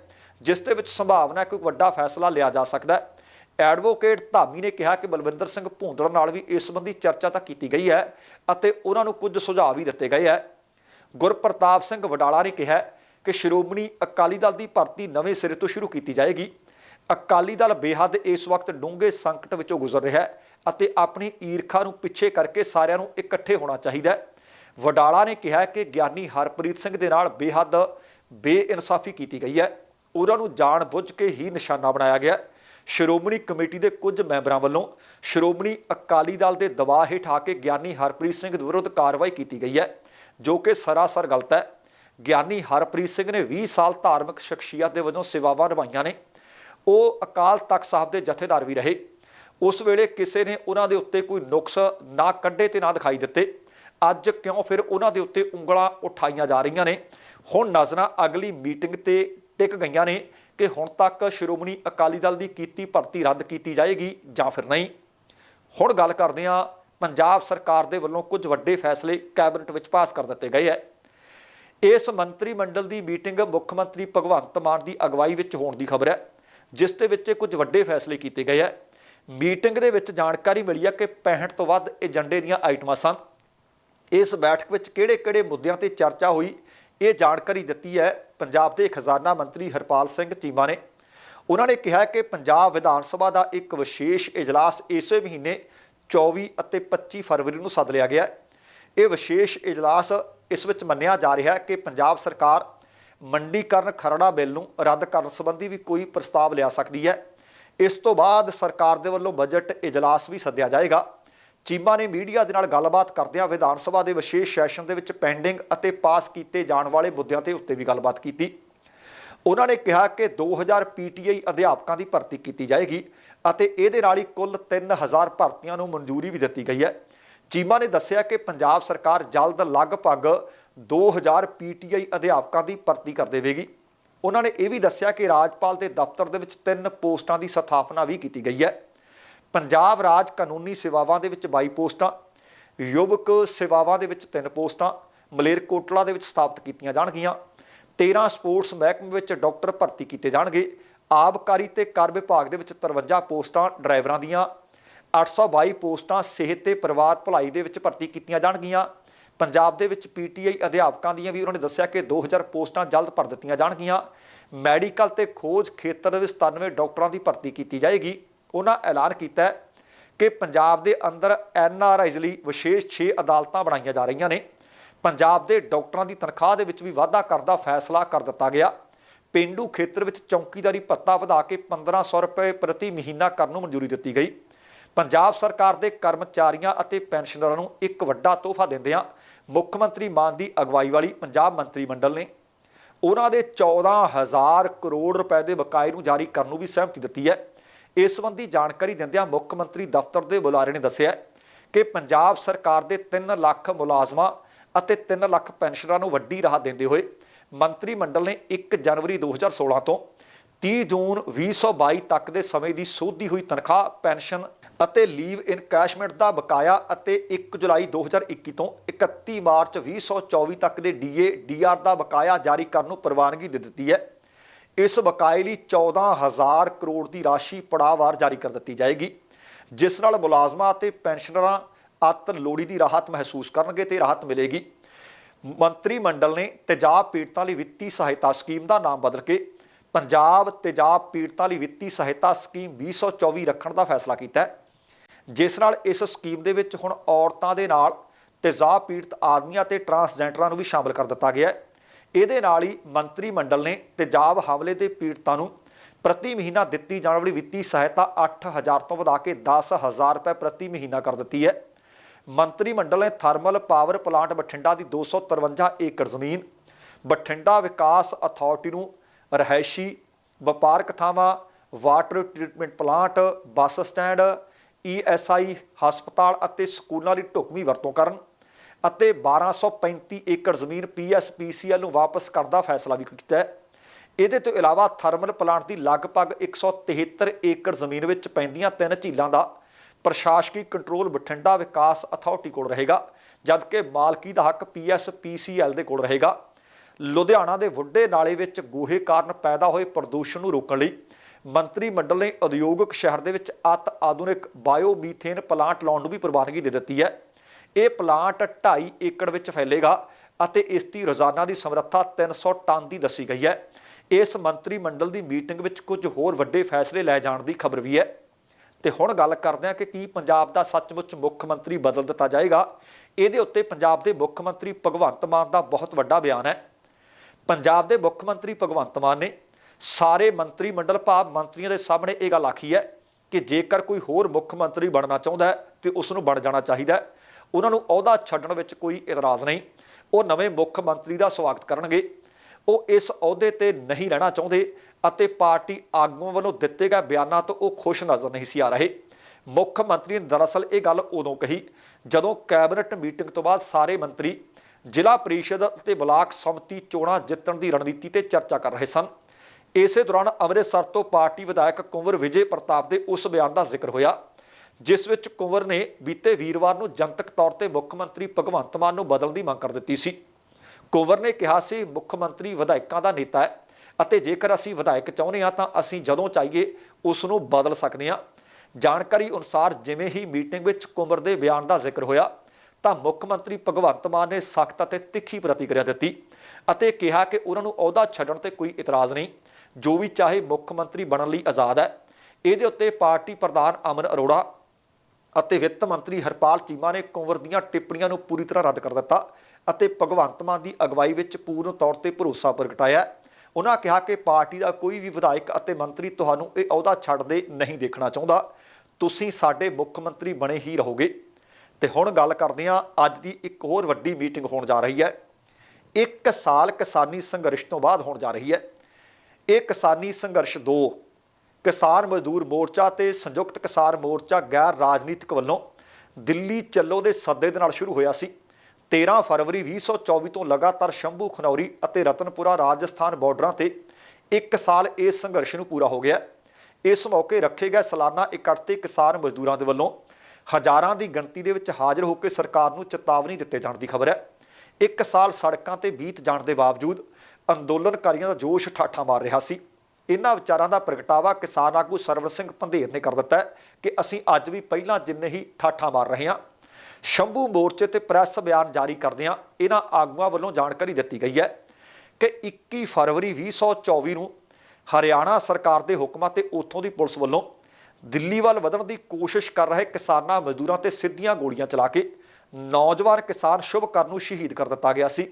ਜਿਸ ਦੇ ਵਿੱਚ ਸੰਭਾਵਨਾ ਹੈ ਕੋਈ ਵੱਡਾ ਫੈਸਲਾ ਲਿਆ ਜਾ ਸਕਦਾ ਹੈ। ਐਡਵੋਕੇਟ ਧਾਮੀ ਨੇ ਕਿਹਾ ਕਿ ਬਲਵਿੰਦਰ ਸਿੰਘ ਭੂੰਦੜ ਨਾਲ ਵੀ ਇਸ ਸੰਬੰਧੀ ਚਰਚਾ ਤਾਂ ਕੀਤੀ ਗਈ ਹੈ ਅਤੇ ਉਹਨਾਂ ਨੂੰ ਕੁਝ ਸੁਝਾਅ ਵੀ ਦਿੱਤੇ ਗਏ ਹੈ। ਗੁਰਪ੍ਰਤਾਪ ਸਿੰਘ ਵਡਾਲਾ ਨੇ ਕਿਹਾ ਕਿ ਸ਼੍ਰੋਮਣੀ ਅਕਾਲੀ ਦਲ ਦੀ ਭਰਤੀ ਨਵੇਂ ਸਿਰੇ ਤੋਂ ਸ਼ੁਰੂ ਕੀਤੀ ਜਾਏਗੀ। ਅਕਾਲੀ ਦਲ ਬੇਹੱਦ ਇਸ ਵਕਤ ਡੂੰਘੇ ਸੰਕਟ ਵਿੱਚੋਂ ਗੁਜ਼ਰ ਰਿਹਾ ਹੈ ਅਤੇ ਆਪਣੀ ਈਰਖਾ ਨੂੰ ਪਿੱਛੇ ਕਰਕੇ ਸਾਰਿਆਂ ਨੂੰ ਇਕੱਠੇ ਹੋਣਾ ਚਾਹੀਦਾ ਹੈ। ਵਡਾਲਾ ਨੇ ਕਿਹਾ ਕਿ ਗਿਆਨੀ ਹਰਪ੍ਰੀਤ ਸਿੰਘ ਦੇ ਨਾਲ ਬੇਹੱਦ ਬੇਇਨਸਾਫੀ ਕੀਤੀ ਗਈ ਹੈ। ਉਹਨਾਂ ਨੂੰ ਜਾਣ ਬੁੱਝ ਕੇ ਹੀ ਨਿਸ਼ਾਨਾ ਬਣਾਇਆ ਗਿਆ। ਸ਼੍ਰੋਮਣੀ ਕਮੇਟੀ ਦੇ ਕੁਝ ਮੈਂਬਰਾਂ ਵੱਲੋਂ ਸ਼੍ਰੋਮਣੀ ਅਕਾਲੀ ਦਲ ਦੇ ਦਬਾਅ ਹੇਠ ਆ ਕੇ ਗਿਆਨੀ ਹਰਪ੍ਰੀਤ ਸਿੰਘ ਵਿਰੁੱਧ ਕਾਰਵਾਈ ਕੀਤੀ ਗਈ ਹੈ, ਜੋ ਕਿ ਸਰਾਸਰ ਗਲਤ ਹੈ। ਗਿਆਨੀ ਹਰਪ੍ਰੀਤ ਸਿੰਘ ਨੇ 20 ਸਾਲ ਧਾਰਮਿਕ ਸ਼ਖਸੀਅਤ ਦੇ ਵਜੋਂ ਸੇਵਾਵਾਂ ਨਿਭਾਈਆਂ ਨੇ। ਉਹ ਅਕਾਲ ਤਖਤ ਸਾਹਿਬ ਦੇ ਜਥੇਦਾਰ ਵੀ ਰਹੇ। ਉਸ ਵੇਲੇ ਕਿਸੇ ਨੇ ਉਹਨਾਂ ਦੇ ਉੱਤੇ ਕੋਈ ਨੁਕਸ ਨਾ ਕੱਢੇ ਤੇ ਨਾ ਦਿਖਾਈ ਦਿੱਤੇ। ਅੱਜ ਕਿਉਂ ਫਿਰ ਉਹਨਾਂ ਦੇ ਉੱਤੇ ਉਂਗਲਾਂ ਉਠਾਈਆਂ ਜਾ ਰਹੀਆਂ ਨੇ? ਹੁਣ ਨਜ਼ਰਾਂ ਅਗਲੀ ਮੀਟਿੰਗ ਤੇ ਟਿਕ ਗਈਆਂ ਨੇ ਕਿ ਹੁਣ ਤੱਕ ਸ਼੍ਰੋਮਣੀ ਅਕਾਲੀ ਦਲ ਦੀ ਕੀਤੀ ਭਰਤੀ ਰੱਦ ਕੀਤੀ ਜਾਏਗੀ ਜਾਂ ਫਿਰ ਨਹੀਂ। ਹੁਣ ਗੱਲ ਕਰਦੇ ਹਾਂ ਪੰਜਾਬ ਸਰਕਾਰ ਦੇ ਵੱਲੋਂ ਕੁਝ ਵੱਡੇ ਫੈਸਲੇ ਕੈਬਨਿਟ ਵਿੱਚ ਪਾਸ ਕਰ ਦਿੱਤੇ ਗਏ ਹੈ। ਇਸ ਮੰਤਰੀ ਮੰਡਲ ਦੀ ਮੀਟਿੰਗ ਮੁੱਖ ਮੰਤਰੀ ਭਗਵੰਤ ਮਾਨ ਦੀ ਅਗਵਾਈ ਵਿੱਚ ਹੋਣ ਦੀ ਖਬਰ ਹੈ, ਜਿਸ ਦੇ ਵਿੱਚ ਕੁਝ ਵੱਡੇ ਫੈਸਲੇ ਕੀਤੇ ਗਏ ਹੈ। ਮੀਟਿੰਗ ਦੇ ਵਿੱਚ ਜਾਣਕਾਰੀ ਮਿਲੀ ਹੈ ਕਿ 65 ਤੋਂ ਵੱਧ ਏਜੰਡੇ ਦੀਆਂ ਆਈਟਮਾਂ ਸਨ। ਇਸ ਬੈਠਕ ਵਿੱਚ ਕਿਹੜੇ-ਕਿਹੜੇ ਮੁੱਦਿਆਂ ਤੇ ਚਰਚਾ ਹੋਈ ਇਹ ਜਾਣਕਾਰੀ ਦਿੱਤੀ ਹੈ, ਪੰਜਾਬ ਦੇ ਖਜ਼ਾਨਾ ਮੰਤਰੀ ਹਰਪਾਲ ਸਿੰਘ ਚੀਮਾ ਨੇ। ਉਹਨਾਂ ਨੇ ਕਿਹਾ ਕਿ ਪੰਜਾਬ ਵਿਧਾਨ ਸਭਾ ਦਾ ਇੱਕ ਵਿਸ਼ੇਸ਼ ਇਜਲਾਸ ਇਸੇ ਮਹੀਨੇ 24 ਅਤੇ 25 ਫਰਵਰੀ ਨੂੰ ਸੱਦ ਲਿਆ ਗਿਆ ਇਹ ਵਿਸ਼ੇਸ਼ ਇਜਲਾਸ ਇਸ ਵਿੱਚ ਮੰਨਿਆ ਜਾ ਰਿਹਾ ਹੈ ਕਿ ਪੰਜਾਬ ਸਰਕਾਰ ਮੰਡੀਕਰਨ ਖਰੜਾ ਬਿੱਲ ਨੂੰ ਰੱਦ ਕਰਨ ਸੰਬੰਧੀ ਵੀ ਕੋਈ ਪ੍ਰਸਤਾਵ ਲਿਆ ਸਕਦੀ ਹੈ। ਇਸ ਤੋਂ ਬਾਅਦ ਸਰਕਾਰ ਦੇ ਵੱਲੋਂ ਬਜਟ ਇਜਲਾਸ ਵੀ ਸੱਦਿਆ ਜਾਏਗਾ। ਚੀਮਾ ਨੇ ਮੀਡੀਆ ਦੇ ਨਾਲ ਗੱਲਬਾਤ ਕਰਦਿਆਂ ਵਿਧਾਨ ਸਭਾ ਦੇ ਵਿਸ਼ੇਸ਼ ਸੈਸ਼ਨ ਦੇ ਵਿੱਚ ਪੈਂਡਿੰਗ ਅਤੇ ਪਾਸ ਕੀਤੇ ਜਾਣ ਵਾਲੇ ਮੁੱਦਿਆਂ ਤੇ ਉੱਤੇ ਵੀ ਗੱਲਬਾਤ ਕੀਤੀ। ਉਹਨਾਂ ਨੇ ਕਿਹਾ ਕਿ 2000 ਪੀਟੀਆਈ ਅਧਿਆਪਕਾਂ ਦੀ ਭਰਤੀ ਕੀਤੀ ਜਾਏਗੀ ਅਤੇ ਇਹਦੇ ਨਾਲ ਹੀ ਕੁੱਲ 3000 ਭਰਤੀਆਂ ਨੂੰ ਮਨਜ਼ੂਰੀ ਵੀ ਦਿੱਤੀ ਗਈ ਹੈ। ਚੀਮਾ ਨੇ ਦੱਸਿਆ ਕਿ ਪੰਜਾਬ ਸਰਕਾਰ ਜਲਦ ਲਗਭਗ 2000 ਪੀਟੀਆਈ ਅਧਿਆਪਕਾਂ ਦੀ ਭਰਤੀ ਕਰ ਦੇਵੇਗੀ। ਉਹਨਾਂ ਨੇ ਇਹ ਵੀ ਦੱਸਿਆ ਕਿ ਰਾਜਪਾਲ ਦੇ ਦਫ਼ਤਰ ਦੇ ਵਿੱਚ ਤਿੰਨ ਪੋਸਟਾਂ ਦੀ ਸਥਾਪਨਾ ਵੀ ਕੀਤੀ ਗਈ ਹੈ। ਪੰਜਾਬ ਰਾਜ ਕਾਨੂੰਨੀ ਸੇਵਾਵਾਂ ਦੇ ਵਿੱਚ 22 ਪੋਸਟਾਂ, ਯੁਵਕ ਸੇਵਾਵਾਂ ਦੇ ਵਿੱਚ 3 ਪੋਸਟਾਂ ਮਲੇਰਕੋਟਲਾ ਦੇ ਵਿੱਚ ਸਥਾਪਿਤ ਕੀਤੀਆਂ ਜਾਣਗੀਆਂ। 13 ਸਪੋਰਟਸ ਮਹਿਕਮੇ ਵਿੱਚ ਡਾਕਟਰ ਭਰਤੀ ਕੀਤੇ ਜਾਣਗੇ। ਆਬਕਾਰੀ ਤੇ ਕਰ ਵਿਭਾਗ ਦੇ ਵਿੱਚ 53 ਪੋਸਟਾਂ ਡਰਾਈਵਰਾਂ ਦੀਆਂ। 822 ਪੋਸਟਾਂ ਸਿਹਤ ਤੇ ਪਰਿਵਾਰ ਭਲਾਈ ਦੇ ਵਿੱਚ ਭਰਤੀ ਕੀਤੀਆਂ ਜਾਣਗੀਆਂ। ਪੰਜਾਬ ਦੇ ਵਿੱਚ ਪੀਟੀਆਈ ਅਧਿਆਪਕਾਂ ਦੀਆਂ ਵੀ ਉਹਨਾਂ ਨੇ ਦੱਸਿਆ ਕਿ 2000 ਪੋਸਟਾਂ ਜਲਦ ਭਰ ਦਿੱਤੀਆਂ ਜਾਣਗੀਆਂ। ਮੈਡੀਕਲ ਤੇ ਖੋਜ ਖੇਤਰ ਦੇ ਵਿੱਚ 97 ਡਾਕਟਰਾਂ ਦੀ ਭਰਤੀ ਕੀਤੀ ਜਾਏਗੀ। ਉਹਨਾਂ ਐਲਾਨ ਕੀਤਾ ਕਿ ਪੰਜਾਬ ਦੇ ਅੰਦਰ ਐਨ ਆਰ ਆਈਜ਼ ਲਈ ਵਿਸ਼ੇਸ਼ 6 ਅਦਾਲਤਾਂ ਬਣਾਈਆਂ ਜਾ ਰਹੀਆਂ ਨੇ। ਪੰਜਾਬ ਦੇ ਡਾਕਟਰਾਂ ਦੀ ਤਨਖਾਹ ਦੇ ਵਿੱਚ ਵੀ ਵਾਧਾ ਕਰਨ ਦਾ ਫੈਸਲਾ ਕਰ ਦਿੱਤਾ ਗਿਆ। ਪਿੰਡੂ ਖੇਤਰ ਵਿੱਚ ਚੌਕੀਦਾਰੀ ਭੱਤਾ ਵਧਾ ਕੇ 1500 ਰੁਪਏ ਪ੍ਰਤੀ ਮਹੀਨਾ ਕਰਨ ਨੂੰ ਮਨਜ਼ੂਰੀ ਦਿੱਤੀ ਗਈ। ਪੰਜਾਬ ਸਰਕਾਰ ਦੇ ਕਰਮਚਾਰੀਆਂ ਅਤੇ ਪੈਨਸ਼ਨਰਾਂ ਨੂੰ ਇੱਕ ਵੱਡਾ ਤੋਹਫਾ ਦਿੰਦਿਆਂ ਮੁੱਖ ਮੰਤਰੀ ਮਾਨ ਦੀ ਅਗਵਾਈ ਵਾਲੀ ਪੰਜਾਬ ਮੰਤਰੀ ਮੰਡਲ ਨੇ ਉਹਨਾਂ ਦੇ 14000 ਕਰੋੜ ਰੁਪਏ ਦੇ ਬਕਾਏ ਨੂੰ ਜਾਰੀ ਕਰਨ ਨੂੰ ਵੀ ਸਹਿਮਤੀ ਦਿੱਤੀ ਹੈ। ਇਸ ਸੰਬੰਧੀ ਜਾਣਕਾਰੀ ਦਿੰਦਿਆਂ ਮੁੱਖ ਮੰਤਰੀ ਦਫ਼ਤਰ ਦੇ ਬੁਲਾਰੇ ਨੇ ਦੱਸਿਆ ਕਿ ਪੰਜਾਬ ਸਰਕਾਰ ਦੇ 3 ਲੱਖ ਮੁਲਾਜ਼ਮਾਂ ਅਤੇ 3 ਲੱਖ ਪੈਨਸ਼ਨਰਾਂ ਨੂੰ ਵੱਡੀ ਰਾਹਤ ਦਿੰਦੇ ਹੋਏ ਮੰਤਰੀ ਮੰਡਲ ਨੇ 1 ਜਨਵਰੀ 2016 ਤੋਂ 30 ਜੂਨ 2022 ਤੱਕ ਦੇ ਸਮੇਂ ਦੀ ਸੋਧੀ ਹੋਈ ਤਨਖਾਹ, ਪੈਨਸ਼ਨ ਅਤੇ ਲੀਵ ਇਨ ਕੈਸ਼ਮੈਂਟ ਦਾ ਬਕਾਇਆ ਅਤੇ 1 ਜੁਲਾਈ 2021 ਤੋਂ 31 ਮਾਰਚ 2024 ਤੱਕ ਦੇ ਡੀਏ ਡੀਆਰ ਦਾ ਬਕਾਇਆ ਜਾਰੀ ਕਰਨ ਨੂੰ ਪ੍ਰਵਾਨਗੀ ਦੇ ਦਿੱਤੀ ਹੈ। ਇਸ ਬਕਾਏ ਲਈ 14000 ਕਰੋੜ ਦੀ ਰਾਸ਼ੀ ਪੜਾਵਾਰ ਜਾਰੀ ਕਰ ਦਿੱਤੀ ਜਾਏਗੀ, ਜਿਸ ਨਾਲ ਮੁਲਾਜ਼ਮਾਂ ਅਤੇ ਪੈਨਸ਼ਨਰਾਂ ਅਤ ਲੋੜੀ ਦੀ ਰਾਹਤ ਮਹਿਸੂਸ ਕਰਨਗੇ ਤੇ ਰਾਹਤ ਮਿਲੇਗੀ। ਮੰਤਰੀ ਮੰਡਲ ਨੇ ਤੇਜ਼ਾਬ ਪੀੜਤਾਂ ਲਈ ਵਿੱਤੀ ਸਹਾਇਤਾ ਸਕੀਮ ਦਾ ਨਾਮ ਬਦਲ ਕੇ ਪੰਜਾਬ ਤੇਜ਼ਾਬ ਪੀੜਤਾਂ ਲਈ ਵਿੱਤੀ ਸਹਾਇਤਾ ਸਕੀਮ 2024 ਰੱਖਣ ਦਾ ਫੈਸਲਾ ਕੀਤਾ ਹੈ, ਜਿਸ ਨਾਲ ਇਸ ਸਕੀਮ ਦੇ ਵਿੱਚ ਹੁਣ ਔਰਤਾਂ ਦੇ ਨਾਲ ਤੇਜ਼ਾਬ ਪੀੜਤ ਆਦਮੀਆਂ ਤੇ ਟਰਾਂਸਜੈਂਡਰਾਂ ਨੂੰ ਵੀ ਸ਼ਾਮਲ ਕਰ ਦਿੱਤਾ ਗਿਆ ਹੈ। ਇਹਦੇ ਨਾਲ ਹੀ ਮੰਤਰੀ ਮੰਡਲ ਨੇ ਤੇਜ਼ਾਬ ਹਮਲੇ ਦੇ ਪੀੜਤਾਂ ਨੂੰ ਪ੍ਰਤੀ ਮਹੀਨਾ ਦਿੱਤੀ ਜਾਣ ਵਾਲੀ ਵਿੱਤੀ ਸਹਾਇਤਾ 8000 ਤੋਂ ਵਧਾ ਕੇ 10000 ਰੁਪਏ ਪ੍ਰਤੀ ਮਹੀਨਾ ਕਰ ਦਿੱਤੀ ਹੈ। ਮੰਤਰੀ ਮੰਡਲ ਨੇ ਥਰਮਲ ਪਾਵਰ ਪਲਾਂਟ ਬਠਿੰਡਾ ਦੀ 253 ਏਕੜ ਜ਼ਮੀਨ, ਬਠਿੰਡਾ ਵਿਕਾਸ ਅਥਾਰਟੀ ਨੂੰ ਰਹਾਇਸ਼ੀ ਵਪਾਰਕ ਥਾਵਾਂ, water treatment plant, bus stand ESI ਹਸਪਤਾਲ ਅਤੇ ਸਕੂਲਾਂ ਦੀ ਢੁਕਵੀਂ ਵਰਤੋਂ ਕਰਨ। ਅਤੇ 1235 ਏਕੜ ਜ਼ਮੀਨ ਪੀਐਸਪੀਸੀਐਲ ਨੂੰ ਵਾਪਸ ਕਰਨ ਦਾ ਫੈਸਲਾ ਵੀ ਕੀਤਾ ਹੈ। ਇਹਦੇ ਤੋਂ ਇਲਾਵਾ ਥਰਮਲ ਪਲਾਂਟ ਦੀ ਲਗਭਗ 173 ਏਕੜ ਜ਼ਮੀਨ ਵਿੱਚ ਪੈਂਦੀਆਂ ਤਿੰਨ ਝੀਲਾਂ ਦਾ ਪ੍ਰਸ਼ਾਸਕੀ ਕੰਟਰੋਲ ਬਠਿੰਡਾ ਵਿਕਾਸ ਅਥਾਰਟੀ ਕੋਲ ਰਹੇਗਾ, ਜਦਕਿ ਮਾਲਕੀ ਦਾ ਹੱਕ ਪੀਐਸਪੀਸੀਐਲ ਦੇ ਕੋਲ ਰਹੇਗਾ। ਲੁਧਿਆਣਾ ਦੇ ਵੱਡੇ ਨਾਲੇ ਵਿੱਚ ਗੋਹੇ ਕਾਰਨ ਪੈਦਾ ਹੋਏ ਪ੍ਰਦੂਸ਼ਣ ਨੂੰ ਰੋਕਣ ਲਈ ਮੰਤਰੀ ਮੰਡਲ ਨੇ ਉਦਯੋਗਿਕ ਸ਼ਹਿਰ ਦੇ ਵਿੱਚ ਅਤ ਆਧੁਨਿਕ ਬਾਇਓਮੀਥੇਨ ਪਲਾਂਟ ਲਾਉਣ ਨੂੰ ਵੀ ਪ੍ਰਵਾਨਗੀ ਦੇ ਦਿੱਤੀ ਹੈ। ਇਹ ਪਲਾਂਟ 2.5 ਏਕੜ ਵਿੱਚ ਫੈਲੇਗਾ ਅਤੇ ਇਸ ਦੀ ਰੋਜ਼ਾਨਾ ਦੀ ਸਮਰੱਥਾ 300 ਟਨ ਦੀ ਦੱਸੀ ਗਈ ਹੈ। ਇਸ ਮੰਤਰੀ ਮੰਡਲ ਦੀ ਮੀਟਿੰਗ ਵਿੱਚ ਕੁਝ ਹੋਰ ਵੱਡੇ ਫੈਸਲੇ ਲੈ ਜਾਣ ਦੀ ਖਬਰ ਵੀ ਹੈ। ਤੇ ਹੁਣ ਗੱਲ ਕਰਦੇ ਹਾਂ ਕਿ ਕੀ ਪੰਜਾਬ ਦਾ ਸੱਚਮੁੱਚ ਮੁੱਖ ਮੰਤਰੀ ਬਦਲ ਦਿੱਤਾ ਜਾਏਗਾ। ਇਹਦੇ ਉੱਤੇ ਪੰਜਾਬ ਦੇ ਮੁੱਖ ਮੰਤਰੀ ਭਗਵੰਤ ਮਾਨ ਦਾ ਬਹੁਤ ਵੱਡਾ ਬਿਆਨ ਹੈ। ਪੰਜਾਬ ਦੇ ਮੁੱਖ ਮੰਤਰੀ ਭਗਵੰਤ ਮਾਨ ਨੇ ਸਾਰੇ ਮੰਤਰੀ ਮੰਡਲ ਭਾਵ ਮੰਤਰੀਆਂ ਦੇ ਸਾਹਮਣੇ ਇਹ ਗੱਲ ਆਖੀ ਹੈ ਕਿ ਜੇਕਰ ਕੋਈ ਹੋਰ ਮੁੱਖ ਮੰਤਰੀ ਬਣਨਾ ਚਾਹੁੰਦਾ ਹੈ ਤੇ ਉਸ ਨੂੰ ਬਣ ਜਾਣਾ ਚਾਹੀਦਾ ਹੈ। ਉਹਨਾਂ ਨੂੰ ਅਹੁਦਾ ਛੱਡਣ ਵਿੱਚ ਕੋਈ ਇਤਰਾਜ਼ ਨਹੀਂ। ਉਹ ਨਵੇਂ ਮੁੱਖ ਮੰਤਰੀ ਦਾ ਸਵਾਗਤ ਕਰਨਗੇ। ਉਹ ਇਸ ਅਹੁਦੇ ਤੇ ਨਹੀਂ ਰਹਿਣਾ ਚਾਹੁੰਦੇ ਅਤੇ ਪਾਰਟੀ ਆਗੂਆਂ ਵੱਲੋਂ ਦਿੱਤੇ ਗਏ ਬਿਆਨਾਂ ਤੋਂ ਉਹ ਖੁਸ਼ ਨਜ਼ਰ ਨਹੀਂ ਸੀ ਆ ਰਹੇ। ਮੁੱਖ ਮੰਤਰੀ ਨੇ ਦਰਅਸਲ ਇਹ ਗੱਲ ਉਦੋਂ ਕਹੀ, ਜਦੋਂ ਕੈਬਨਿਟ ਮੀਟਿੰਗ ਤੋਂ ਬਾਅਦ ਸਾਰੇ ਮੰਤਰੀ, ਜ਼ਿਲ੍ਹਾ ਪ੍ਰੀਸ਼ਦ ਅਤੇ ਬਲਾਕ ਸੰਮਤੀ ਚੋਣਾਂ ਜਿੱਤਣ ਦੀ ਰਣਨੀਤੀ ਤੇ ਚਰਚਾ ਕਰ ਰਹੇ ਸਨ। ਇਸੇ ਦੌਰਾਨ ਅੰਮ੍ਰਿਤਸਰ ਤੋਂ ਪਾਰਟੀ ਵਿਧਾਇਕ ਕੁੰਵਰ ਵਿਜੇ ਪ੍ਰਤਾਪ ਦੇ ਉਸ ਬਿਆਨ ਦਾ ਜ਼ਿਕਰ ਹੋਇਆ। ਜਿਸ ਵਿੱਚ ਕੁੰਵਰ ਨੇ ਬੀਤੇ ਵੀਰਵਾਰ ਨੂੰ ਜਨਤਕ ਤੌਰ ਤੇ ਮੁੱਖ ਮੰਤਰੀ ਭਗਵੰਤ ਮਾਨ ਨੂੰ ਬਦਲਣ ਦੀ ਮੰਗ ਕਰ ਦਿੱਤੀ ਸੀ। ਕੁੰਵਰ ਨੇ ਕਿਹਾ ਸੀ, ਮੁੱਖ ਮੰਤਰੀ ਵਿਧਾਇਕਾਂ ਦਾ ਨੇਤਾ ਹੈ ਅਤੇ ਜੇਕਰ ਅਸੀਂ ਵਿਧਾਇਕ ਚਾਹੁੰਦੇ ਹਾਂ ਤਾਂ ਅਸੀਂ ਜਦੋਂ ਚਾਹੀਏ ਉਸ ਨੂੰ ਬਦਲ ਸਕਦੇ ਹਾਂ। ਜਾਣਕਾਰੀ ਅਨੁਸਾਰ ਜਿਵੇਂ ਹੀ ਮੀਟਿੰਗ ਵਿੱਚ ਕੁੰਵਰ ਦੇ ਬਿਆਨ ਦਾ ਜ਼ਿਕਰ ਹੋਇਆ ਤਾਂ ਮੁੱਖ ਮੰਤਰੀ ਭਗਵੰਤ ਮਾਨ ਨੇ ਸਖਤ ਅਤੇ ਤਿੱਖੀ ਪ੍ਰਤੀਕਿਰਿਆ ਦਿੱਤੀ ਅਤੇ ਕਿਹਾ ਕਿ ਉਹਨਾਂ ਨੂੰ ਅਹੁਦਾ ਛੱਡਣ ਤੇ ਕੋਈ ਇਤਰਾਜ਼ ਨਹੀਂ। ਜੋ ਵੀ ਚਾਹੇ ਮੁੱਖ ਮੰਤਰੀ ਬਣਨ ਲਈ ਆਜ਼ਾਦ ਹੈ। ਇਹਦੇ ਉੱਤੇ ਪਾਰਟੀ ਪ੍ਰਧਾਨ ਅਮਨ ਅਰੋੜਾ ਅਤੇ ਵਿੱਤ ਮੰਤਰੀ ਹਰਪਾਲ ਚੀਮਾ ਨੇ ਕੰਵਰ ਦੀਆਂ ਟਿੱਪਣੀਆਂ ਨੂੰ ਪੂਰੀ ਤਰ੍ਹਾਂ ਰੱਦ ਕਰ ਦਿੱਤਾ ਅਤੇ ਭਗਵੰਤ ਮਾਨ ਦੀ ਅਗਵਾਈ ਵਿੱਚ ਪੂਰਨ ਤੌਰ ਤੇ ਭਰੋਸਾ ਪ੍ਰਗਟਾਇਆ। ਉਹਨਾਂ ਕਿਹਾ ਕਿ ਪਾਰਟੀ ਦਾ ਕੋਈ ਵੀ ਵਿਧਾਇਕ ਅਤੇ ਮੰਤਰੀ ਤੁਹਾਨੂੰ ਇਹ ਅਹੁਦਾ ਛੱਡਦੇ ਨਹੀਂ ਦੇਖਣਾ ਚਾਹੁੰਦਾ। ਤੁਸੀਂ ਸਾਡੇ ਮੁੱਖ ਮੰਤਰੀ ਬਣੇ ਹੀ ਰਹੋਗੇ। ਤੇ ਹੁਣ ਗੱਲ ਕਰਦੇ ਹਾਂ, ਅੱਜ ਦੀ ਇੱਕ ਹੋਰ ਵੱਡੀ ਮੀਟਿੰਗ ਹੋਣ ਜਾ ਰਹੀ ਹੈ। ਇੱਕ ਸਾਲ ਕਿਸਾਨੀ ਸੰਘਰਸ਼ ਤੋਂ ਬਾਅਦ ਹੋਣ ਜਾ ਰਹੀ ਹੈ। ਇਹ ਕਿਸਾਨੀ ਸੰਘਰਸ਼ 2 ਕਿਸਾਨ ਮਜ਼ਦੂਰ ਮੋਰਚਾ ਤੇ ਸੰਯੁਕਤ ਕਿਸਾਨ ਮੋਰਚਾ ਗੈਰ ਰਾਜਨੀਤਿਕ ਵੱਲੋਂ ਦਿੱਲੀ ਚੱਲੋ ਦੇ ਸੱਦੇ ਦੇ ਨਾਲ ਸ਼ੁਰੂ ਹੋਇਆ ਸੀ। 13 ਫਰਵਰੀ 2024 ਤੋਂ ਲਗਾਤਾਰ ਸ਼ੰਭੂ, ਖਨੌਰੀ ਅਤੇ ਰਤਨਪੁਰਾ ਰਾਜਸਥਾਨ ਬਾਰਡਰਾਂ ਤੇ ਇੱਕ ਸਾਲ ਇਸ ਸੰਘਰਸ਼ ਨੂੰ ਪੂਰਾ ਹੋ ਗਿਆ। ਇਸ ਮੌਕੇ ਰੱਖੇ ਗਏ ਸਾਲਾਨਾ ਇਕੱਠਤੇ ਕਿਸਾਨ ਮਜ਼ਦੂਰਾਂ ਦੇ ਵੱਲੋਂ ਹਜ਼ਾਰਾਂ ਦੀ ਗਿਣਤੀ ਦੇ ਵਿੱਚ ਹਾਜ਼ਰ ਹੋ ਕੇ ਸਰਕਾਰ ਨੂੰ ਚੇਤਾਵਨੀ ਦਿੱਤੇ ਜਾਣ ਦੀ ਖਬਰ ਹੈ। ਇੱਕ ਸਾਲ ਸੜਕਾਂ ਤੇ ਬੀਤ ਜਾਣ ਦੇ ਬਾਵਜੂਦ ਅੰਦੋਲਨਕਾਰੀਆਂ ਦਾ ਜੋਸ਼ ਠਾਠਾ ਮਾਰ ਰਿਹਾ ਸੀ। ਇਹਨਾਂ ਵਿਚਾਰਾਂ ਦਾ ਪ੍ਰਗਟਾਵਾ ਕਿਸਾਨ ਆਗੂ ਸਰਵਰ ਸਿੰਘ ਪੰਧੇਰ ਨੇ ਕਰ ਦਿੱਤਾ ਕਿ ਅਸੀਂ ਅੱਜ ਵੀ ਪਹਿਲਾਂ ਜਿੰਨੇ ਹੀ ਠਾਠਾ ਮਾਰ ਰਹੇ ਹਾਂ, ਸ਼ੰਭੂ ਮੋਰਚੇ ਤੇ ਪ੍ਰੈਸ ਬਿਆਨ ਜਾਰੀ ਕਰਦਿਆਂ ਇਹਨਾਂ ਆਗੂਆਂ ਵੱਲੋਂ ਜਾਣਕਾਰੀ ਦਿੱਤੀ ਗਈ ਹੈ ਕਿ 21 ਫਰਵਰੀ 2024 ਨੂੰ ਹਰਿਆਣਾ ਸਰਕਾਰ ਦੇ ਹੁਕਮਾਂ ਤੇ ਉੱਥੋਂ ਦੀ ਪੁਲਿਸ ਵੱਲੋਂ ਦਿੱਲੀ ਵੱਲ ਵਧਣ ਦੀ ਕੋਸ਼ਿਸ਼ ਕਰ ਰਹੇ ਕਿਸਾਨਾਂ ਮਜ਼ਦੂਰਾਂ ਤੇ ਸਿੱਧੀਆਂ ਗੋਲੀਆਂ ਚਲਾ ਕੇ ਨੌਜਵਾਨ ਕਿਸਾਨ ਸ਼ੁਭ ਕਰਨ ਨੂੰ ਸ਼ਹੀਦ ਕਰ ਦਿੱਤਾ ਗਿਆ ਸੀ।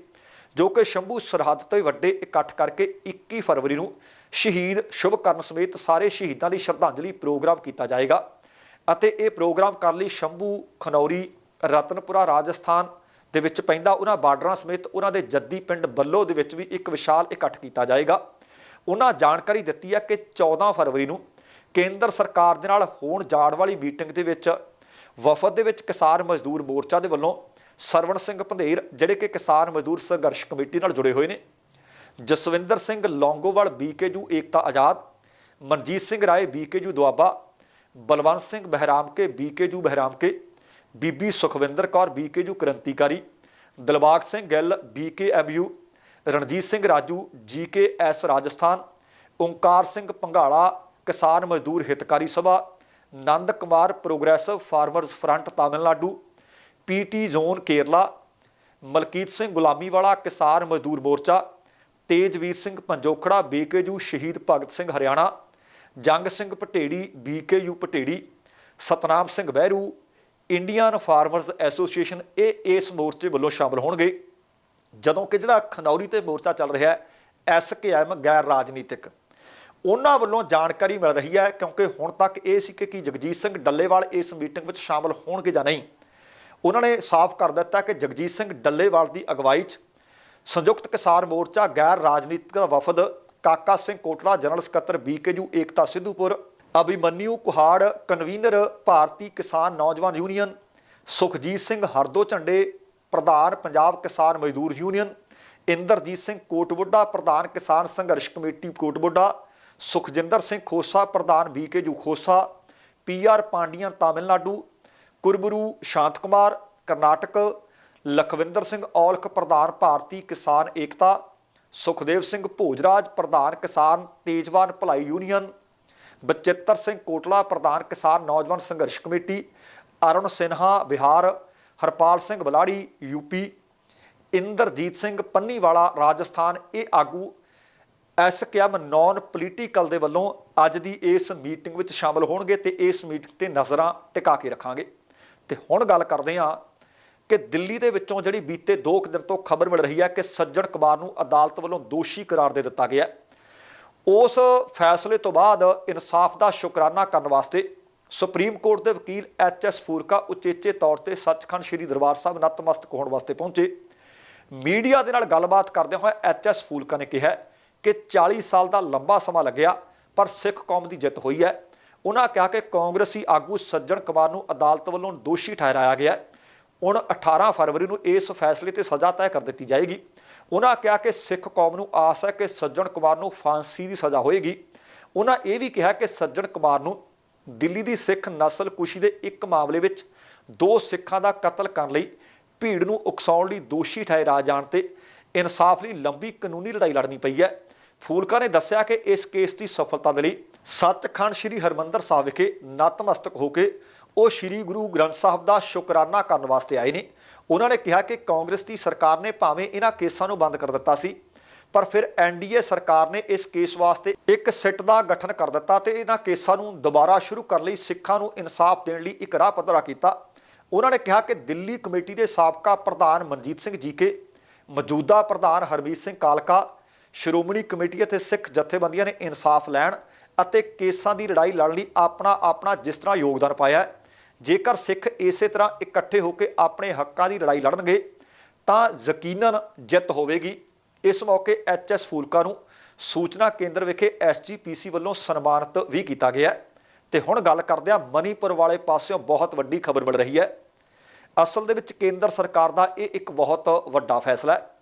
ਜੋ ਕਿ ਸ਼ੰਭੂ ਸਰਹੱਦ ਤੋਂ ਵੱਡੇ ਇਕੱਠ ਕਰਕੇ 21 ਫਰਵਰੀ ਨੂੰ ਸ਼ਹੀਦ ਸ਼ੁਭਕਰਨ ਸਮੇਤ ਸਾਰੇ ਸ਼ਹੀਦਾਂ ਲਈ ਸ਼ਰਧਾਂਜਲੀ ਪ੍ਰੋਗਰਾਮ ਕੀਤਾ ਜਾਏਗਾ ਅਤੇ ਇਹ ਪ੍ਰੋਗਰਾਮ ਕਰਨ ਲਈ ਸ਼ੰਭੂ, ਖਨੌਰੀ, ਰਤਨਪੁਰਾ, ਰਾਜਸਥਾਨ ਦੇ ਵਿੱਚ ਪੈਂਦਾ ਉਹਨਾਂ ਬਾਰਡਰਾਂ ਸਮੇਤ ਉਹਨਾਂ ਦੇ ਜੱਦੀ ਪਿੰਡ ਬੱਲੋ ਦੇ ਵਿੱਚ ਵੀ ਇੱਕ ਵਿਸ਼ਾਲ ਇਕੱਠ ਕੀਤਾ ਜਾਏਗਾ। ਉਹਨਾਂ ਜਾਣਕਾਰੀ ਦਿੱਤੀ ਹੈ ਕਿ 14 ਫਰਵਰੀ ਨੂੰ ਕੇਂਦਰ ਸਰਕਾਰ ਦੇ ਨਾਲ ਹੋਣ ਜਾਣ ਵਾਲੀ ਮੀਟਿੰਗ ਦੇ ਵਿੱਚ ਵਫਦ ਦੇ ਵਿੱਚ ਕਿਸਾਨ ਮਜ਼ਦੂਰ ਮੋਰਚਾ ਦੇ ਵੱਲੋਂ ਸਰਵਣ ਸਿੰਘ ਪੰਧੇਰ, ਜਿਹੜੇ ਕਿ ਕਿਸਾਨ ਮਜ਼ਦੂਰ ਸੰਘਰਸ਼ ਕਮੇਟੀ ਨਾਲ ਜੁੜੇ ਹੋਏ ਨੇ। Jaswinder Singh Longowal, BKU Ekta Azad. Manjit Singh Rai, BKU Doaba. Balwant Singh Behram Ke BKU Behram Ke Bibi Sukhwinder Kaur, BKU ਕ੍ਰਾਂਤੀਕਾਰੀ। Dilbag Singh Gill, ਬੀਕੇਐਮਯੂ। Ranjit Singh Raju, ਜੀਕੇਐਸ Rajasthan. Onkar Singh Panghala, Kisan Mazdoor Hitkari Sabha. Nand Kumar, progressive farmers front Tamil Nadu. PT John Kerala, Malkit Singh ਗੁਲਾਮੀ ਵਾਲਾ ਕਿਸਾਨ ਮਜ਼ਦੂਰ ਮੋਰਚਾ, ਤੇਜਵੀਰ ਸਿੰਘ ਪੰਜੋਖੜਾ, ਬੀਕੇਯੂ ਸ਼ਹੀਦ Bhagat Singh Haryana, Jang Singh Patedi, BKU Patedi, Satnam Singh Behru Indian farmers association ਇਹ ਇਸ ਮੋਰਚੇ ਵੱਲੋਂ ਸ਼ਾਮਲ ਹੋਣਗੇ। ਜਦੋਂ ਕਿ ਜਿਹੜਾ ਖਨੌਰੀ ਤੇ ਮੋਰਚਾ ਚੱਲ ਰਿਹਾ ਹੈ ਐਸਕੇਐਮ ਗੈਰ ਰਾਜਨੀਤਿਕ। ਉਹਨਾਂ ਵੱਲੋਂ ਜਾਣਕਾਰੀ ਮਿਲ ਰਹੀ ਹੈ, ਕਿਉਂਕਿ ਹੁਣ ਤੱਕ ਇਹ ਸੀ ਕਿ ਕੀ ਜਗਜੀਤ ਸਿੰਘ ਡੱਲੇਵਾਲ ਇਸ ਮੀਟਿੰਗ ਵਿੱਚ ਸ਼ਾਮਲ ਹੋਣਗੇ ਜਾਂ ਨਹੀਂ। ਉਹਨਾਂ ਨੇ ਸਾਫ਼ ਕਰ ਦਿੱਤਾ ਕਿ ਜਗਜੀਤ ਸਿੰਘ ਡੱਲੇਵਾਲ ਦੀ ਅਗਵਾਈ 'ਚ ਸੰਯੁਕਤ ਕਿਸਾਨ ਮੋਰਚਾ ਗੈਰ ਰਾਜਨੀਤਿਕ ਵਫਦ ਕਾਕਾ ਸਿੰਘ ਕੋਟਲਾ, ਜਨਰਲ ਸਕੱਤਰ BKU Ekta Sidhupur Abhimanyu Kohar, convener Bharti Kisan Naujawan union, Sukhjit Singh Hardo ਝੰਡੇ, ਪ੍ਰਧਾਨ ਪੰਜਾਬ ਕਿਸਾਨ ਮਜ਼ਦੂਰ ਯੂਨੀਅਨ, ਇੰਦਰਜੀਤ ਸਿੰਘ ਕੋਟਬੁੱਢਾ, ਪ੍ਰਧਾਨ ਕਿਸਾਨ ਸੰਘਰਸ਼ ਕਮੇਟੀ ਕੋਟਬੁੱਢਾ, ਸੁਖਜਿੰਦਰ ਸਿੰਘ ਖੋਸਾ, ਪ੍ਰਧਾਨ ਬੀਕੇਯੂ ਖੋਸਾ ਪੀਆਰ ਪਾਂਡੀਆਂ, ਤਾਮਿਲਨਾਡੂ ਕੁਰਬਰੂ ਸ਼ਾਂਤ ਕੁਮਾਰ, ਕਰਨਾਟਕ, ਲਖਵਿੰਦਰ ਸਿੰਘ ਔਲਖ, ਪ੍ਰਧਾਨ ਭਾਰਤੀ ਕਿਸਾਨ ਏਕਤਾ, ਸੁਖਦੇਵ ਸਿੰਘ ਭੋਜਰਾਜ, ਪ੍ਰਧਾਨ ਕਿਸਾਨ ਤੇਜਵਾਨ ਭਲਾਈ ਯੂਨੀਅਨ, ਬਚਿੱਤਰ ਸਿੰਘ ਕੋਟਲਾ, ਪ੍ਰਧਾਨ ਕਿਸਾਨ ਨੌਜਵਾਨ ਸੰਘਰਸ਼ ਕਮੇਟੀ, ਅਰੁਣ ਸਿਨਹਾ, ਬਿਹਾਰ, ਹਰਪਾਲ ਸਿੰਘ ਬਲਾੜੀ ਯੂਪੀ ਇੰਦਰਜੀਤ ਸਿੰਘ ਪੰਨੀਵਾਲਾ, ਰਾਜਸਥਾਨ, ਇਹ ਆਗੂ ਐਸ ਐਸਕੇਐਮ ਨਾਨ ਪੋਲੀਟੀਕਲ ਦੇ ਵੱਲੋਂ ਅੱਜ ਦੀ ਇਸ ਮੀਟਿੰਗ ਵਿੱਚ ਸ਼ਾਮਲ ਹੋਣਗੇ ਤੇ ਇਸ ਮੀਟਿੰਗ ਤੇ ਨਜ਼ਰਾਂ ਟਿਕਾ ਕੇ ਰੱਖਾਂਗੇ। ਤੇ ਹੁਣ ਗੱਲ ਕਰਦੇ ਹਾਂ ਕਿ ਦਿੱਲੀ ਦੇ ਵਿੱਚੋਂ ਜਿਹੜੀ ਬੀਤੇ 2 ਦਿਨ ਤੋਂ ਖਬਰ ਮਿਲ ਰਹੀ ਹੈ ਕਿ ਸੱਜਣ ਕੁਮਾਰ ਨੂੰ ਅਦਾਲਤ ਵੱਲੋਂ ਦੋਸ਼ੀ ਕਰਾਰ ਦੇ ਦਿੱਤਾ ਗਿਆ ਉਸ ਫੈਸਲੇ ਤੋਂ ਬਾਅਦ ਇਨਸਾਫ ਦਾ ਸ਼ੁਕਰਾਨਾ ਕਰਨ ਵਾਸਤੇ ਸੁਪਰੀਮ ਕੋਰਟ ਦੇ ਵਕੀਲ ਐਚ ਐਸ ਫੂਰਕਾ ਉਚੇਚੇ ਤੌਰ ਤੇ ਸੱਚਖੰਡ ਸ੍ਰੀ ਦਰਬਾਰ ਸਾਹਿਬ ਨਤਮਸਤਕ ਹੋਣ ਵਾਸਤੇ ਪਹੁੰਚੇ। ਮੀਡੀਆ ਦੇ ਨਾਲ ਗੱਲਬਾਤ ਕਰਦੇ ਹੋਏ ਐਚ ਐਸ ਫੂਲਕਾ ਨੇ ਕਿਹਾ ਕਿ 40 ਸਾਲ ਦਾ ਲੰਬਾ ਸਮਾਂ ਲੱਗਿਆ, ਪਰ ਸਿੱਖ ਕੌਮ ਦੀ ਜਿੱਤ ਹੋਈ ਹੈ। ਉਹਨਾਂ ਕਿਹਾ ਕਿ ਕਾਂਗਰਸੀ ਆਗੂ ਸੱਜਣ ਕੁਮਾਰ ਨੂੰ ਅਦਾਲਤ ਵੱਲੋਂ ਦੋਸ਼ੀ ਠਹਿਰਾਇਆ ਗਿਆ ਹੁਣ 18 ਫਰਵਰੀ ਨੂੰ ਇਸ ਫੈਸਲੇ ਤੇ ਸਜ਼ਾ ਤੈਅ ਕਰ ਦਿੱਤੀ ਜਾਏਗੀ। ਉਹਨਾਂ ਕਿਹਾ ਕਿ ਸਿੱਖ ਕੌਮ ਨੂੰ ਆਸ ਹੈ ਕਿ ਸੱਜਣ ਕੁਮਾਰ ਨੂੰ ਫਾਂਸੀ ਦੀ ਸਜ਼ਾ ਹੋਏਗੀ। ਉਹਨਾਂ ਇਹ ਵੀ ਕਿਹਾ ਕਿ ਸੱਜਣ ਕੁਮਾਰ ਨੂੰ ਦਿੱਲੀ ਦੀ ਸਿੱਖ ਨਸਲ ਕੁਸ਼ੀ ਦੇ ਇੱਕ ਮਾਮਲੇ ਵਿੱਚ ਦੋ ਸਿੱਖਾਂ ਦਾ ਕਤਲ ਕਰਨ ਲਈ ਭੀੜ ਨੂੰ ਉਕਸਾਉਣ ਲਈ ਦੋਸ਼ੀ ਠਹਿਰਾ ਜਾਣ ਤੇ ਇਨਸਾਫ ਲਈ ਲੰਬੀ ਕਾਨੂੰਨੀ ਲੜਾਈ ਲੜਨੀ ਪਈ ਹੈ। ਫੂਲਕਾ ਨੇ ਦੱਸਿਆ ਕਿ ਇਸ ਕੇਸ ਦੀ ਸਫਲਤਾ ਦੇ ਲਈ ਸੱਚਖੰਡ ਸ੍ਰੀ ਹਰਮੰਦਰ ਸਾਹਿਬ ਵਿਖੇ ਨਤਮਸਤਕ ਹੋ ਕੇ ਉਹ ਸ੍ਰੀ ਗੁਰੂ ਗ੍ਰੰਥ ਸਾਹਿਬ ਦਾ ਸ਼ੁਕਰਾਨਾ ਕਰਨ ਵਾਸਤੇ ਆਏ ਨੇ। ਉਹਨਾਂ ਨੇ ਕਿਹਾ ਕਿ ਕਾਂਗਰਸ ਦੀ ਸਰਕਾਰ ਨੇ ਭਾਵੇਂ ਇਹਨਾਂ ਕੇਸਾਂ ਨੂੰ ਬੰਦ ਕਰ ਦਿੱਤਾ ਸੀ, ਪਰ ਫਿਰ ਐਨਡੀਏ ਸਰਕਾਰ ਨੇ ਇਸ ਕੇਸ ਵਾਸਤੇ ਇੱਕ ਸਿੱਟ ਦਾ ਗਠਨ ਕਰ ਦਿੱਤਾ ਤੇ ਇਹਨਾਂ ਕੇਸਾਂ ਨੂੰ ਦੁਬਾਰਾ ਸ਼ੁਰੂ ਕਰਨ ਲਈ ਸਿੱਖਾਂ ਨੂੰ ਇਨਸਾਫ ਦੇਣ ਲਈ ਇੱਕ ਰਾਹ ਪੱਧਰਾ ਕੀਤਾ। ਉਹਨਾਂ ਨੇ ਕਿਹਾ ਕਿ ਦਿੱਲੀ ਕਮੇਟੀ ਦੇ ਸਾਬਕਾ ਪ੍ਰਧਾਨ ਮਨਜੀਤ ਸਿੰਘ ਜੀਕੇ ਮੌਜੂਦਾ ਪ੍ਰਧਾਨ ਹਰਮੀਤ ਸਿੰਘ ਕਾਲਕਾ, ਸ਼੍ਰੋਮਣੀ ਕਮੇਟੀ ਅਤੇ ਸਿੱਖ ਜਥੇਬੰਦੀਆਂ ਨੇ ਇਨਸਾਫ ਲੈਣ ਅਤੇ ਕੇਸਾਂ ਦੀ ਲੜਾਈ ਲੜਨ ਲਈ ਆਪਣਾ ਆਪਣਾ ਜਿਸ ਤਰ੍ਹਾਂ ਯੋਗਦਾਨ ਪਾਇਆ ਹੈ, ਜੇਕਰ ਸਿੱਖ ਇਸੇ ਤਰ੍ਹਾਂ ਇਕੱਠੇ ਹੋ ਕੇ ਆਪਣੇ ਹੱਕਾਂ ਦੀ ਲੜਾਈ ਲੜਨਗੇ ਤਾਂ ਯਕੀਨਨ ਜਿੱਤ ਹੋਵੇਗੀ। ਇਸ ਮੌਕੇ ਐਚਐਸ ਫੂਲਕਾ ਨੂੰ ਸੂਚਨਾ ਕੇਂਦਰ ਵਿਖੇ ਐਸਜੀਪੀਸੀ ਵੱਲੋਂ ਸਨਮਾਨਿਤ ਵੀ ਕੀਤਾ ਗਿਆ ਹੈ। ਤੇ ਹੁਣ ਗੱਲ ਕਰਦੇ ਹਾਂ ਮਨੀਪੁਰ ਵਾਲੇ ਪਾਸਿਓਂ ਬਹੁਤ ਵੱਡੀ ਖਬਰ ਮਿਲ ਰਹੀ ਹੈ। ਅਸਲ ਦੇ ਵਿੱਚ ਕੇਂਦਰ ਸਰਕਾਰ ਦਾ ਇਹ ਇੱਕ ਬਹੁਤ ਵੱਡਾ ਫੈਸਲਾ ਹੈ।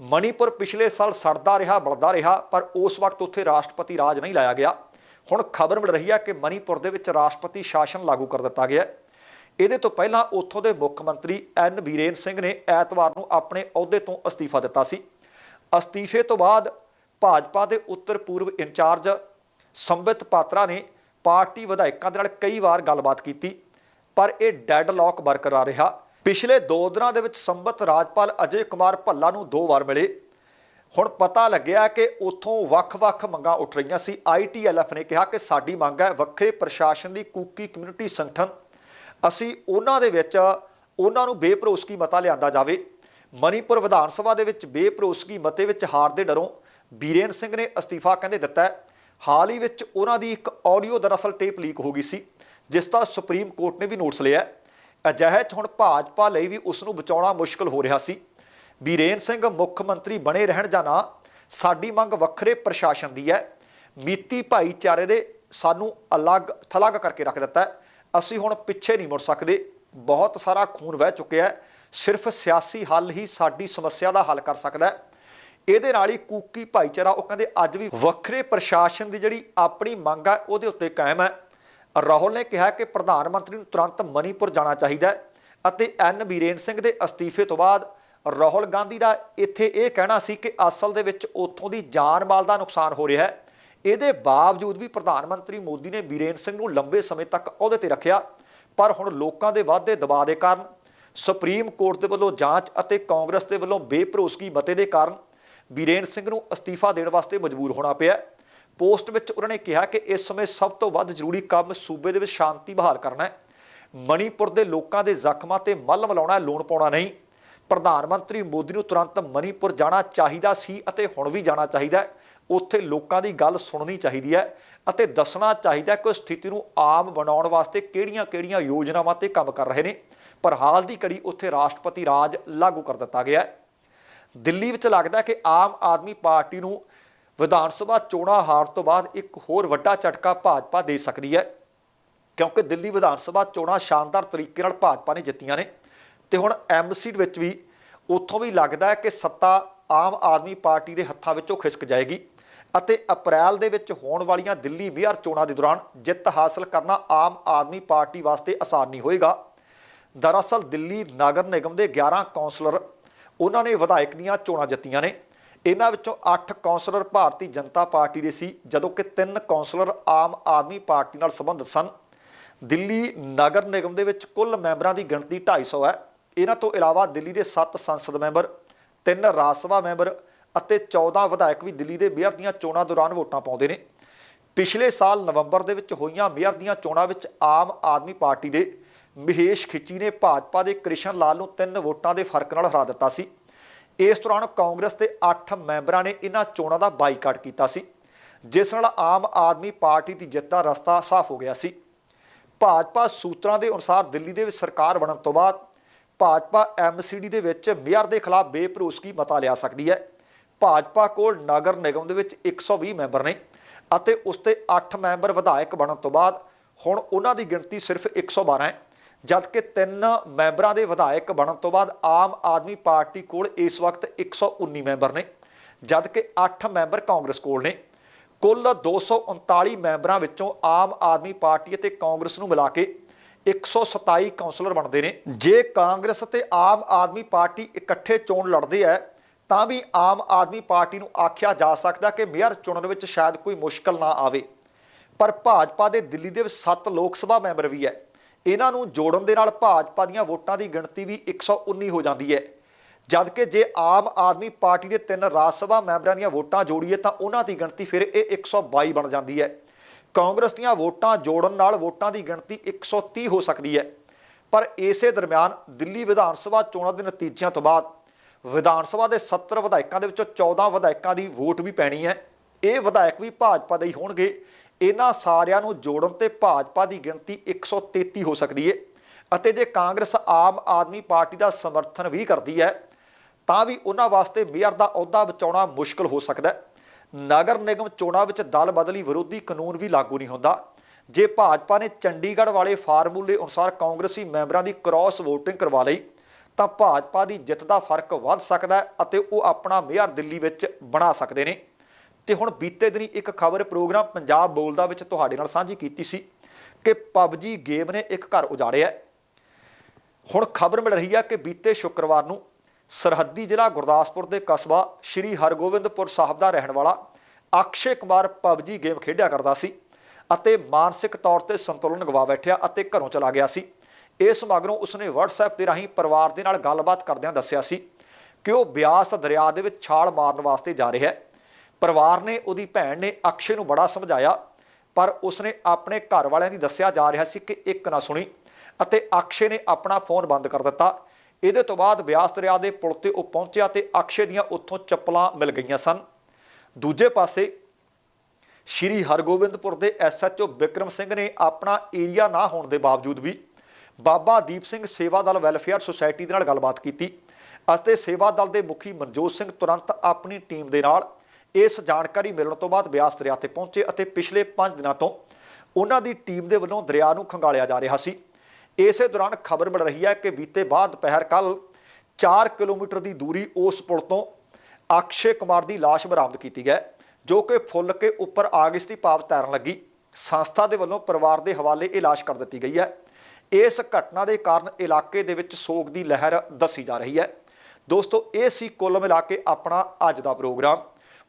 ਮਣੀਪੁਰ ਪਿਛਲੇ ਸਾਲ ਸੜਦਾ ਰਿਹਾ, ਬਲਦਾ ਰਿਹਾ, ਪਰ ਉਸ ਵਕਤ ਉੱਥੇ ਰਾਸ਼ਟਰਪਤੀ ਰਾਜ ਨਹੀਂ ਲਾਇਆ ਗਿਆ। ਹੁਣ ਖਬਰ ਮਿਲ ਰਹੀ ਹੈ ਕਿ ਮਣੀਪੁਰ ਦੇ ਵਿੱਚ ਰਾਸ਼ਟਰਪਤੀ ਸ਼ਾਸਨ ਲਾਗੂ ਕਰ ਦਿੱਤਾ ਗਿਆ ਹੈ। ਇਹਦੇ ਤੋਂ ਪਹਿਲਾਂ ਉੱਥੋਂ ਦੇ ਮੁੱਖ ਮੰਤਰੀ ਐਨ ਬੀਰੇਨ ਸਿੰਘ ਨੇ ਐਤਵਾਰ ਨੂੰ ਆਪਣੇ ਅਹੁਦੇ ਤੋਂ ਅਸਤੀਫਾ ਦਿੱਤਾ ਸੀ। ਅਸਤੀਫੇ ਤੋਂ ਬਾਅਦ ਭਾਜਪਾ ਦੇ ਉੱਤਰ ਪੂਰਬ ਇੰਚਾਰਜ ਸੰਬਿਤ ਪਾਤਰਾ ਨੇ ਪਾਰਟੀ ਵਿਧਾਇਕਾਂ ਦੇ ਨਾਲ ਕਈ ਵਾਰ ਗੱਲਬਾਤ ਕੀਤੀ, ਪਰ ਇਹ ਡੈਡਲੌਕ ਬਰਕਰਾਰ ਰਿਹਾ। ਪਿਛਲੇ ਦੋ ਦਿਨਾਂ ਦੇ ਵਿੱਚ ਸੰਬਤ ਰਾਜਪਾਲ ਅਜੇ ਕੁਮਾਰ ਭੱਲਾ ਨੂੰ ਦੋ ਵਾਰ ਮਿਲੇ। ਹੁਣ ਪਤਾ ਲੱਗਿਆ ਕਿ ਉੱਥੋਂ ਵੱਖ-ਵੱਖ ਮੰਗਾਂ ਉੱਠ ਰਹੀਆਂ ਸੀ। ਆਈਟੀਐਲਐਫ ਨੇ ਕਿਹਾ ਕਿ ਸਾਡੀ ਮੰਗ ਹੈ ਵੱਖਰੇ ਪ੍ਰਸ਼ਾਸਨ ਦੀ ਕੂਕੀ ਕਮਿਊਨਿਟੀ ਸੰਗਠਨ। ਅਸੀਂ ਉਹਨਾਂ ਦੇ ਵਿੱਚ ਉਹਨਾਂ ਨੂੰ ਬੇਪਰੋਸਗੀ ਮਤਾ ਲਿਆਂਦਾ ਜਾਵੇ। ਮਨੀਪੁਰ ਵਿਧਾਨ ਸਭਾ ਦੇ ਵਿੱਚ ਬੇਪਰੋਸਗੀ ਮਤੇ ਵਿੱਚ ਹਾਰ ਦੇ ਡਰੋਂ ਬੀਰੇਨ ਸਿੰਘ ਨੇ ਅਸਤੀਫਾ ਕਹਿੰਦੇ ਦਿੱਤਾ ਹੈ। ਹਾਲ ਹੀ ਵਿੱਚ ਉਹਨਾਂ ਦੀ ਇੱਕ ਆਡੀਓ ਦਰਅਸਲ ਟੇਪ ਲੀਕ ਹੋ ਗਈ ਸੀ, ਜਿਸ ਦਾ ਸੁਪਰੀਮ ਕੋਰਟ ਨੇ ਵੀ ਨੋਟਿਸ ਲਿਆ ਅਜਿਹੇ 'ਚ ਹੁਣ ਭਾਜਪਾ ਲਈ ਵੀ ਉਸ ਨੂੰ ਬਚਾਉਣਾ ਮੁਸ਼ਕਲ ਹੋ ਰਿਹਾ ਸੀ। ਬੀਰੇਨ ਸਿੰਘ ਮੁੱਖ ਮੰਤਰੀ ਬਣੇ ਰਹਿਣ ਜਾਂ ਨਾ ਸਾਡੀ ਮੰਗ ਵੱਖਰੇ ਪ੍ਰਸ਼ਾਸਨ ਦੀ ਹੈ। ਮੀਤੀ ਭਾਈਚਾਰੇ ਦੇ ਸਾਨੂੰ ਅਲੱਗ ਥਲੱਗ ਕਰਕੇ ਰੱਖ ਦਿੱਤਾ ਅਸੀਂ ਹੁਣ ਪਿੱਛੇ ਨਹੀਂ ਮੁੜ ਸਕਦੇ। ਬਹੁਤ ਸਾਰਾ ਖੂਨ ਵਹਿ ਚੁੱਕਿਆ ਹੈ। ਸਿਰਫ ਸਿਆਸੀ ਹੱਲ ਹੀ ਸਾਡੀ ਸਮੱਸਿਆ ਦਾ ਹੱਲ ਕਰ ਸਕਦਾ ਹੈ। ਇਹਦੇ ਨਾਲ ਹੀ ਕੂਕੀ ਭਾਈਚਾਰਾ, ਉਹ ਕਹਿੰਦੇ, ਅੱਜ ਵੀ ਵੱਖਰੇ ਪ੍ਰਸ਼ਾਸਨ ਦੀ ਜਿਹੜੀ ਆਪਣੀ ਮੰਗ ਹੈ, ਉਹਦੇ ਉੱਤੇ ਕਾਇਮ ਹੈ। ਰਾਹੁਲ ਨੇ ਕਿਹਾ ਕਿ ਪ੍ਰਧਾਨ ਮੰਤਰੀ ਨੂੰ ਤੁਰੰਤ ਮਨੀਪੁਰ ਜਾਣਾ ਚਾਹੀਦਾ ਹੈ ਅਤੇ ਐਨ ਬੀਰੇਨ ਸਿੰਘ ਦੇ ਅਸਤੀਫੇ ਤੋਂ ਬਾਅਦ ਰਾਹੁਲ ਗਾਂਧੀ ਦਾ ਇੱਥੇ ਇਹ ਕਹਿਣਾ ਸੀ ਕਿ ਅਸਲ ਦੇ ਵਿੱਚ ਉੱਥੋਂ ਦੀ ਜਾਨ ਮਾਲ ਦਾ ਨੁਕਸਾਨ ਹੋ ਰਿਹਾ ਹੈ। ਇਹਦੇ ਬਾਵਜੂਦ ਵੀ ਪ੍ਰਧਾਨ ਮੰਤਰੀ ਮੋਦੀ ਨੇ ਬੀਰੇਨ ਸਿੰਘ ਨੂੰ ਲੰਬੇ ਸਮੇਂ ਤੱਕ ਅਹੁਦੇ ਤੇ ਰੱਖਿਆ, ਪਰ ਹੁਣ ਲੋਕਾਂ ਦੇ ਵਾਧੇ ਦਬਾਅ ਦੇ ਕਾਰਨ, ਸੁਪਰੀਮ ਕੋਰਟ ਦੇ ਵੱਲੋਂ ਜਾਂਚ ਅਤੇ ਕਾਂਗਰਸ ਦੇ ਵੱਲੋਂ ਬੇਭਰੋਸਗੀ ਮਤੇ ਦੇ ਕਾਰਨ ਬੀਰੇਨ ਸਿੰਘ ਨੂੰ ਅਸਤੀਫਾ ਦੇਣ ਵਾਸਤੇ ਮਜਬੂਰ ਹੋਣਾ ਪਿਆ ਪੋਸਟ ਵਿੱਚ ਉਹਨਾਂ ਨੇ ਕਿਹਾ ਕਿ ਇਸ ਸਮੇਂ ਸਭ ਤੋਂ ਵੱਧ ਜ਼ਰੂਰੀ ਕੰਮ ਸੂਬੇ ਦੇ ਵਿੱਚ ਸ਼ਾਂਤੀ ਬਹਾਲ ਕਰਨਾ ਹੈ। ਮਣੀਪੁਰ ਦੇ ਲੋਕਾਂ ਦੇ ਜ਼ਖਮਾਂ ਤੇ ਮੱਲ ਮਲਾਉਣਾ ਲੋਨ ਪਾਉਣਾ ਨਹੀਂ। ਪ੍ਰਧਾਨ ਮੰਤਰੀ ਮੋਦੀ ਨੂੰ ਤੁਰੰਤ ਮਣੀਪੁਰ ਜਾਣਾ ਚਾਹੀਦਾ ਸੀ ਅਤੇ ਹੁਣ ਵੀ ਜਾਣਾ ਚਾਹੀਦਾ ਉੱਥੇ ਲੋਕਾਂ ਦੀ ਗੱਲ ਸੁਣਨੀ ਚਾਹੀਦੀ ਹੈ ਅਤੇ ਦੱਸਣਾ ਚਾਹੀਦਾ ਕਿ ਸਥਿਤੀ ਨੂੰ ਆਮ ਬਣਾਉਣ ਵਾਸਤੇ ਕਿਹੜੀਆਂ-ਕਿਹੜੀਆਂ ਯੋਜਨਾਵਾਂ ਤੇ ਕੰਮ ਕਰ ਰਹੇ ਨੇ। ਪਰ ਹਾਲ ਦੀ ਘੜੀ ਉੱਥੇ ਰਾਸ਼ਟਰਪਤੀ ਰਾਜ ਲਾਗੂ ਕਰ ਦਿੱਤਾ ਗਿਆ ਹੈ। ਦਿੱਲੀ ਵਿੱਚ ਲੱਗਦਾ ਕਿ ਆਮ ਆਦਮੀ ਪਾਰਟੀ ਨੂੰ ਵਿਧਾਨ ਸਭਾ ਚੋਣਾਂ ਹਾਰ ਤੋਂ ਬਾਅਦ ਇੱਕ ਹੋਰ ਵੱਡਾ ਝਟਕਾ ਭਾਜਪਾ ਦੇ ਸਕਦੀ ਹੈ, ਕਿਉਂਕਿ ਦਿੱਲੀ ਵਿਧਾਨ ਸਭਾ ਚੋਣਾਂ ਸ਼ਾਨਦਾਰ ਤਰੀਕੇ ਨਾਲ ਭਾਜਪਾ ਨੇ ਜਿੱਤੀਆਂ ਨੇ। ਤੇ ਹੁਣ ਐਮਸੀ ਵਿੱਚ ਵੀ ਉੱਥੋਂ ਵੀ ਲੱਗਦਾ ਹੈ ਕਿ ਸੱਤਾ ਆਮ ਆਦਮੀ ਪਾਰਟੀ ਦੇ ਹੱਥਾਂ ਵਿੱਚੋਂ ਖਿਸਕ ਜਾਏਗੀ ਅਤੇ ਅਪ੍ਰੈਲ ਦੇ ਵਿੱਚ ਹੋਣ ਵਾਲੀਆਂ ਦਿੱਲੀ ਮੇਅਰ ਚੋਣਾਂ ਦੇ ਦੌਰਾਨ ਜਿੱਤ ਹਾਸਲ ਕਰਨਾ ਆਮ ਆਦਮੀ ਪਾਰਟੀ ਵਾਸਤੇ ਆਸਾਨ ਨਹੀਂ ਹੋਏਗਾ। ਦਰਅਸਲ ਦਿੱਲੀ ਨਗਰ ਨਿਗਮ ਦੇ 11 ਕੌਂਸਲਰ, ਉਹਨਾਂ ਨੇ ਵਿਧਾਇਕ ਦੀਆਂ ਚੋਣਾਂ ਜਿੱਤੀਆਂ ਨੇ। ਇਹਨਾਂ ਵਿੱਚੋਂ 8 ਕੌਂਸਲਰ ਭਾਰਤੀ ਜਨਤਾ ਪਾਰਟੀ ਦੇ ਸੀ, ਜਦੋਂ ਕਿ 3 ਕੌਂਸਲਰ ਆਮ ਆਦਮੀ ਪਾਰਟੀ ਨਾਲ ਸੰਬੰਧਿਤ ਸਨ। ਦਿੱਲੀ ਨਗਰ ਨਿਗਮ ਦੇ ਵਿੱਚ ਕੁੱਲ ਮੈਂਬਰਾਂ ਦੀ ਗਿਣਤੀ 250 ਹੈ। ਇਹਨਾਂ ਤੋਂ ਇਲਾਵਾ ਦਿੱਲੀ ਦੇ 7 ਸੰਸਦ ਮੈਂਬਰ 3 ਰਾਜ ਸਭਾ ਮੈਂਬਰ ਅਤੇ 14 ਵਿਧਾਇਕ ਵੀ ਦਿੱਲੀ ਦੇ ਮੇਅਰ ਦੀਆਂ ਚੋਣਾਂ ਦੌਰਾਨ ਵੋਟਾਂ ਪਾਉਂਦੇ ਨੇ। ਪਿਛਲੇ ਸਾਲ ਨਵੰਬਰ ਦੇ ਵਿੱਚ ਹੋਈਆਂ ਮੇਅਰ ਦੀਆਂ ਚੋਣਾਂ ਵਿੱਚ ਆਮ ਆਦਮੀ ਪਾਰਟੀ ਦੇ ਮਹੇਸ਼ ਖਿੱਚੀ ਨੇ ਭਾਜਪਾ ਦੇ ਕ੍ਰਿਸ਼ਨ ਲਾਲ ਨੂੰ ਤਿੰਨ ਵੋਟਾਂ ਦੇ ਫ਼ਰਕ ਨਾਲ ਹਰਾ ਦਿੱਤਾ ਸੀ। ਇਸ ਦੌਰਾਨ ਕਾਂਗਰਸ ਦੇ 8 ਮੈਂਬਰਾਂ ਨੇ ਇਹਨਾਂ ਚੋਣਾਂ ਦਾ ਬਾਈਕਾਟ ਕੀਤਾ ਸੀ, ਜਿਸ ਨਾਲ ਆਮ ਆਦਮੀ ਪਾਰਟੀ ਦੀ ਜਿੱਤ ਦਾ ਰਸਤਾ ਸਾਫ਼ ਹੋ ਗਿਆ ਸੀ। ਭਾਜਪਾ ਸੂਤਰਾਂ ਦੇ ਅਨੁਸਾਰ ਦਿੱਲੀ ਦੇ ਵਿੱਚ ਸਰਕਾਰ ਬਣਨ ਤੋਂ ਬਾਅਦ ਭਾਜਪਾ ਐਮਸੀਡੀ ਦੇ ਵਿੱਚ ਮੇਅਰ ਦੇ ਖਿਲਾਫ ਬੇਭਰੋਸਗੀ ਮਤਾ ਲਿਆ ਸਕਦੀ ਹੈ। ਭਾਜਪਾ ਕੋਲ ਨਗਰ ਨਿਗਮ ਦੇ ਵਿੱਚ 120 ਮੈਂਬਰ ਨੇ ਅਤੇ ਉਸ ਤੇ 8 ਮੈਂਬਰ ਵਿਧਾਇਕ ਬਣਨ ਤੋਂ ਬਾਅਦ ਹੁਣ ਉਹਨਾਂ ਦੀ ਗਿਣਤੀ ਸਿਰਫ 112 ਹੈ। ਜਦਕਿ ਤਿੰਨ ਮੈਂਬਰਾਂ ਦੇ ਵਿਧਾਇਕ ਬਣਨ ਤੋਂ ਬਾਅਦ ਆਮ ਆਦਮੀ ਪਾਰਟੀ ਕੋਲ ਇਸ ਵਕਤ 119 ਮੈਂਬਰ ਨੇ, ਜਦਕਿ 8 ਮੈਂਬਰ ਕਾਂਗਰਸ ਕੋਲ ਨੇ। ਕੁੱਲ 239 ਮੈਂਬਰਾਂ ਵਿੱਚੋਂ ਆਮ ਆਦਮੀ ਪਾਰਟੀ ਅਤੇ ਕਾਂਗਰਸ ਨੂੰ ਮਿਲਾ ਕੇ 127 ਕਾਉਂਸਲਰ ਬਣਦੇ ਨੇ। ਜੇ ਕਾਂਗਰਸ ਅਤੇ ਆਮ ਆਦਮੀ ਪਾਰਟੀ ਇਕੱਠੇ ਚੋਣ ਲੜਦੇ ਹੈ ਤਾਂ ਵੀ ਆਮ ਆਦਮੀ ਪਾਰਟੀ ਨੂੰ ਆਖਿਆ ਜਾ ਸਕਦਾ ਕਿ ਮੇਅਰ ਚੁਣਨ ਵਿੱਚ ਸ਼ਾਇਦ ਕੋਈ ਮੁਸ਼ਕਲ ਨਾ ਆਵੇ। ਪਰ ਭਾਜਪਾ ਦੇ ਦਿੱਲੀ ਦੇ ਵਿੱਚ 7 ਲੋਕ ਸਭਾ ਮੈਂਬਰ ਵੀ ਹੈ ਇਹਨਾਂ ਨੂੰ ਜੋੜਨ ਦੇ ਨਾਲ ਭਾਜਪਾ ਦੀਆਂ ਵੋਟਾਂ ਦੀ ਗਿਣਤੀ ਵੀ 119 ਹੋ ਜਾਂਦੀ ਹੈ। ਜਦਕਿ ਜੇ ਆਮ ਆਦਮੀ ਪਾਰਟੀ ਦੇ ਤਿੰਨ ਰਾਜ ਸਭਾ ਮੈਂਬਰਾਂ ਦੀਆਂ ਵੋਟਾਂ ਜੋੜੀਏ ਤਾਂ ਉਹਨਾਂ ਦੀ ਗਿਣਤੀ ਫਿਰ ਇਹ 122 ਬਣ ਜਾਂਦੀ ਹੈ। ਕਾਂਗਰਸ ਦੀਆਂ ਵੋਟਾਂ ਜੋੜਨ ਨਾਲ ਵੋਟਾਂ ਦੀ ਗਿਣਤੀ 130 ਹੋ ਸਕਦੀ ਹੈ। ਪਰ ਇਸੇ ਦਰਮਿਆਨ ਦਿੱਲੀ ਵਿਧਾਨ ਸਭਾ ਚੋਣਾਂ ਦੇ ਨਤੀਜਿਆਂ ਤੋਂ ਬਾਅਦ ਵਿਧਾਨ ਸਭਾ ਦੇ 70 ਵਿਧਾਇਕਾਂ ਦੇ ਵਿੱਚੋਂ 14 ਵਿਧਾਇਕਾਂ ਦੀ ਵੋਟ ਵੀ ਪੈਣੀ ਹੈ। ਇਹ ਵਿਧਾਇਕ ਵੀ ਭਾਜਪਾ ਦੇ ਹੀ ਹੋਣਗੇ। ਇਹਨਾਂ ਸਾਰਿਆਂ ਨੂੰ ਜੋੜਨ ਤੇ ਭਾਜਪਾ ਦੀ ਗਿਣਤੀ 133 ਹੋ ਸਕਦੀ ਹੈ ਅਤੇ ਜੇ ਕਾਂਗਰਸ ਆਮ ਆਦਮੀ ਪਾਰਟੀ ਦਾ ਸਮਰਥਨ ਵੀ ਕਰਦੀ ਹੈ, ਤਾਂ ਵੀ ਉਹਨਾਂ ਵਾਸਤੇ ਮੇਅਰ ਦਾ ਅਹੁਦਾ ਬਚਾਉਣਾ ਮੁਸ਼ਕਲ ਹੋ ਸਕਦਾ ਹੈ। ਨਗਰ ਨਿਗਮ ਚੋਣਾਂ ਵਿੱਚ ਦਲ ਬਦਲੀ ਵਿਰੋਧੀ ਕਾਨੂੰਨ ਵੀ ਲਾਗੂ ਨਹੀਂ ਹੁੰਦਾ। ਜੇ ਭਾਜਪਾ ਨੇ ਚੰਡੀਗੜ੍ਹ ਵਾਲੇ ਫਾਰਮੂਲੇ ਅਨੁਸਾਰ ਕਾਂਗਰਸੀ ਮੈਂਬਰਾਂ ਦੀ ਕ੍ਰਾਸ ਵੋਟਿੰਗ ਕਰਵਾ ਲਈ, ਤਾਂ ਭਾਜਪਾ ਦੀ ਜਿੱਤ ਦਾ ਫ਼ਰਕ ਵੱਧ ਸਕਦਾ ਹੈ ਅਤੇ ਉਹ ਆਪਣਾ ਮੇਅਰ ਦਿੱਲੀ ਵਿੱਚ ਬਣਾ ਸਕਦੇ ਨੇ। ਤੇ ਹੁਣ ਬੀਤੇ ਦਿਨੀ ਇੱਕ ਖਬਰ ਪ੍ਰੋਗਰਾਮ ਪੰਜਾਬ ਬੋਲਦਾ ਵਿੱਚ ਤੁਹਾਡੇ ਨਾਲ ਸਾਂਝੀ ਕੀਤੀ ਸੀ ਕਿ ਪਬਜੀ ਗੇਮ ਨੇ ਇੱਕ ਘਰ ਉਜਾੜਿਆ ਹੁਣ ਖਬਰ ਮਿਲ ਰਹੀ ਹੈ ਕਿ ਬੀਤੇ ਸ਼ੁੱਕਰਵਾਰ ਨੂੰ ਸਰਹੱਦੀ ਜ਼ਿਲ੍ਹਾ ਗੁਰਦਾਸਪੁਰ ਦੇ ਕਸਬਾ ਸ਼੍ਰੀ ਹਰਗੋਬਿੰਦਪੁਰ ਸਾਹਿਬ ਦਾ ਰਹਿਣ ਵਾਲਾ ਅਕਸ਼ੇ ਕੁਮਾਰ ਪਬਜੀ ਗੇਮ ਖੇਡਿਆ ਕਰਦਾ ਸੀ ਅਤੇ ਮਾਨਸਿਕ ਤੌਰ ਤੇ ਸੰਤੁਲਨ ਗਵਾ ਬੈਠਿਆ ਅਤੇ ਘਰੋਂ ਚਲਾ ਗਿਆ ਸੀ। ਇਸ ਮਗਰੋਂ ਉਸਨੇ WhatsApp ਦੇ ਰਾਹੀਂ ਪਰਿਵਾਰ ਦੇ ਨਾਲ ਗੱਲਬਾਤ ਕਰਦਿਆਂ ਦੱਸਿਆ ਸੀ ਕਿ ਉਹ ਬਿਆਸ ਦਰਿਆ ਦੇ ਵਿੱਚ ਛਾਲ ਮਾਰਨ ਵਾਸਤੇ ਜਾ ਰਿਹਾ ਹੈ। ਪਰਿਵਾਰ ਨੇ, ਉਹਦੀ ਭੈਣ ਨੇ ਅਕਸ਼ੇ ਨੂੰ ਬੜਾ ਸਮਝਾਇਆ, ਪਰ ਉਸਨੇ ਆਪਣੇ ਘਰ ਵਾਲਿਆਂ ਦੀ ਦੱਸਿਆ ਜਾ ਰਿਹਾ ਸੀ ਕਿ ਇੱਕ ਨਾ ਸੁਣੀ ਅਤੇ ਅਕਸ਼ੇ ਨੇ ਆਪਣਾ ਫੋਨ ਬੰਦ ਕਰ ਦਿੱਤਾ। ਇਹਦੇ ਤੋਂ ਬਾਅਦ ਬਿਆਸ ਦਰਿਆ ਦੇ ਪੁਲ ਤੇ ਉਹ ਪਹੁੰਚਿਆ ਤੇ ਅਕਸ਼ੇ ਦੀਆਂ ਉੱਥੋਂ ਚੱਪਲਾਂ ਮਿਲ ਗਈਆਂ ਸਨ। ਦੂਜੇ ਪਾਸੇ ਸ਼੍ਰੀ ਹਰਗੋਬਿੰਦਪੁਰ ਦੇ ਐਸਐਚਓ ਵਿਕਰਮ ਸਿੰਘ ਨੇ ਆਪਣਾ ਏਰੀਆ ਨਾ ਹੋਣ ਦੇ ਬਾਵਜੂਦ ਵੀ ਬਾਬਾ ਦੀਪ ਸਿੰਘ ਸੇਵਾ ਦਲ ਵੈਲਫੇਅਰ ਸੁਸਾਇਟੀ ਦੇ ਨਾਲ ਗੱਲਬਾਤ ਕੀਤੀ ਅਤੇ ਸੇਵਾ ਦਲ ਦੇ ਮੁਖੀ ਮਨਜੋਤ ਸਿੰਘ ਤੁਰੰਤ ਆਪਣੀ ਟੀਮ ਦੇ ਨਾਲ ਇਸ ਜਾਣਕਾਰੀ ਮਿਲਣ ਤੋਂ ਬਾਅਦ ਬਿਆਸ ਦਰਿਆ ਤੇ ਪਹੁੰਚੇ ਅਤੇ ਪਿਛਲੇ 5 ਦਿਨਾਂ ਤੋਂ ਉਹਨਾਂ ਦੀ ਟੀਮ ਦੇ ਵੱਲੋਂ ਦਰਿਆ ਨੂੰ ਖੰਗਾਲਿਆ ਜਾ ਰਿਹਾ ਸੀ। ਇਸੇ ਦੌਰਾਨ ਖਬਰ ਮਿਲ ਰਹੀ ਹੈ ਕਿ ਬੀਤੇ ਬਾਅਦ ਦੁਪਹਿਰ ਕੱਲ 4 ਕਿਲੋਮੀਟਰ ਦੀ ਦੂਰੀ ਉਸ ਪੁਲ ਤੋਂ ਅਕਸ਼ੇ ਕੁਮਾਰ ਦੀ ਲਾਸ਼ ਬਰਾਮਦ ਕੀਤੀ ਗਈ, ਜੋ ਕਿ ਫੁੱਲ ਕੇ ਉੱਪਰ ਆਗਿਸ ਦੀ ਭਾਵ ਤੈਰਨ ਲੱਗੀ। ਸੰਸਥਾ ਦੇ ਵੱਲੋਂ ਪਰਿਵਾਰ ਦੇ ਹਵਾਲੇ ਇਹ ਲਾਸ਼ ਕਰ ਦਿੱਤੀ ਗਈ ਹੈ। ਇਸ ਘਟਨਾ ਦੇ ਕਾਰਨ ਇਲਾਕੇ ਦੇ ਵਿੱਚ ਸੋਗ ਦੀ ਲਹਿਰ ਦੱਸੀ ਜਾ ਰਹੀ ਹੈ। ਦੋਸਤੋ, ਇਹ ਸੀ ਕੁੱਲ ਮਿਲਾ ਕੇ ਆਪਣਾ ਅੱਜ ਦਾ ਪ੍ਰੋਗਰਾਮ।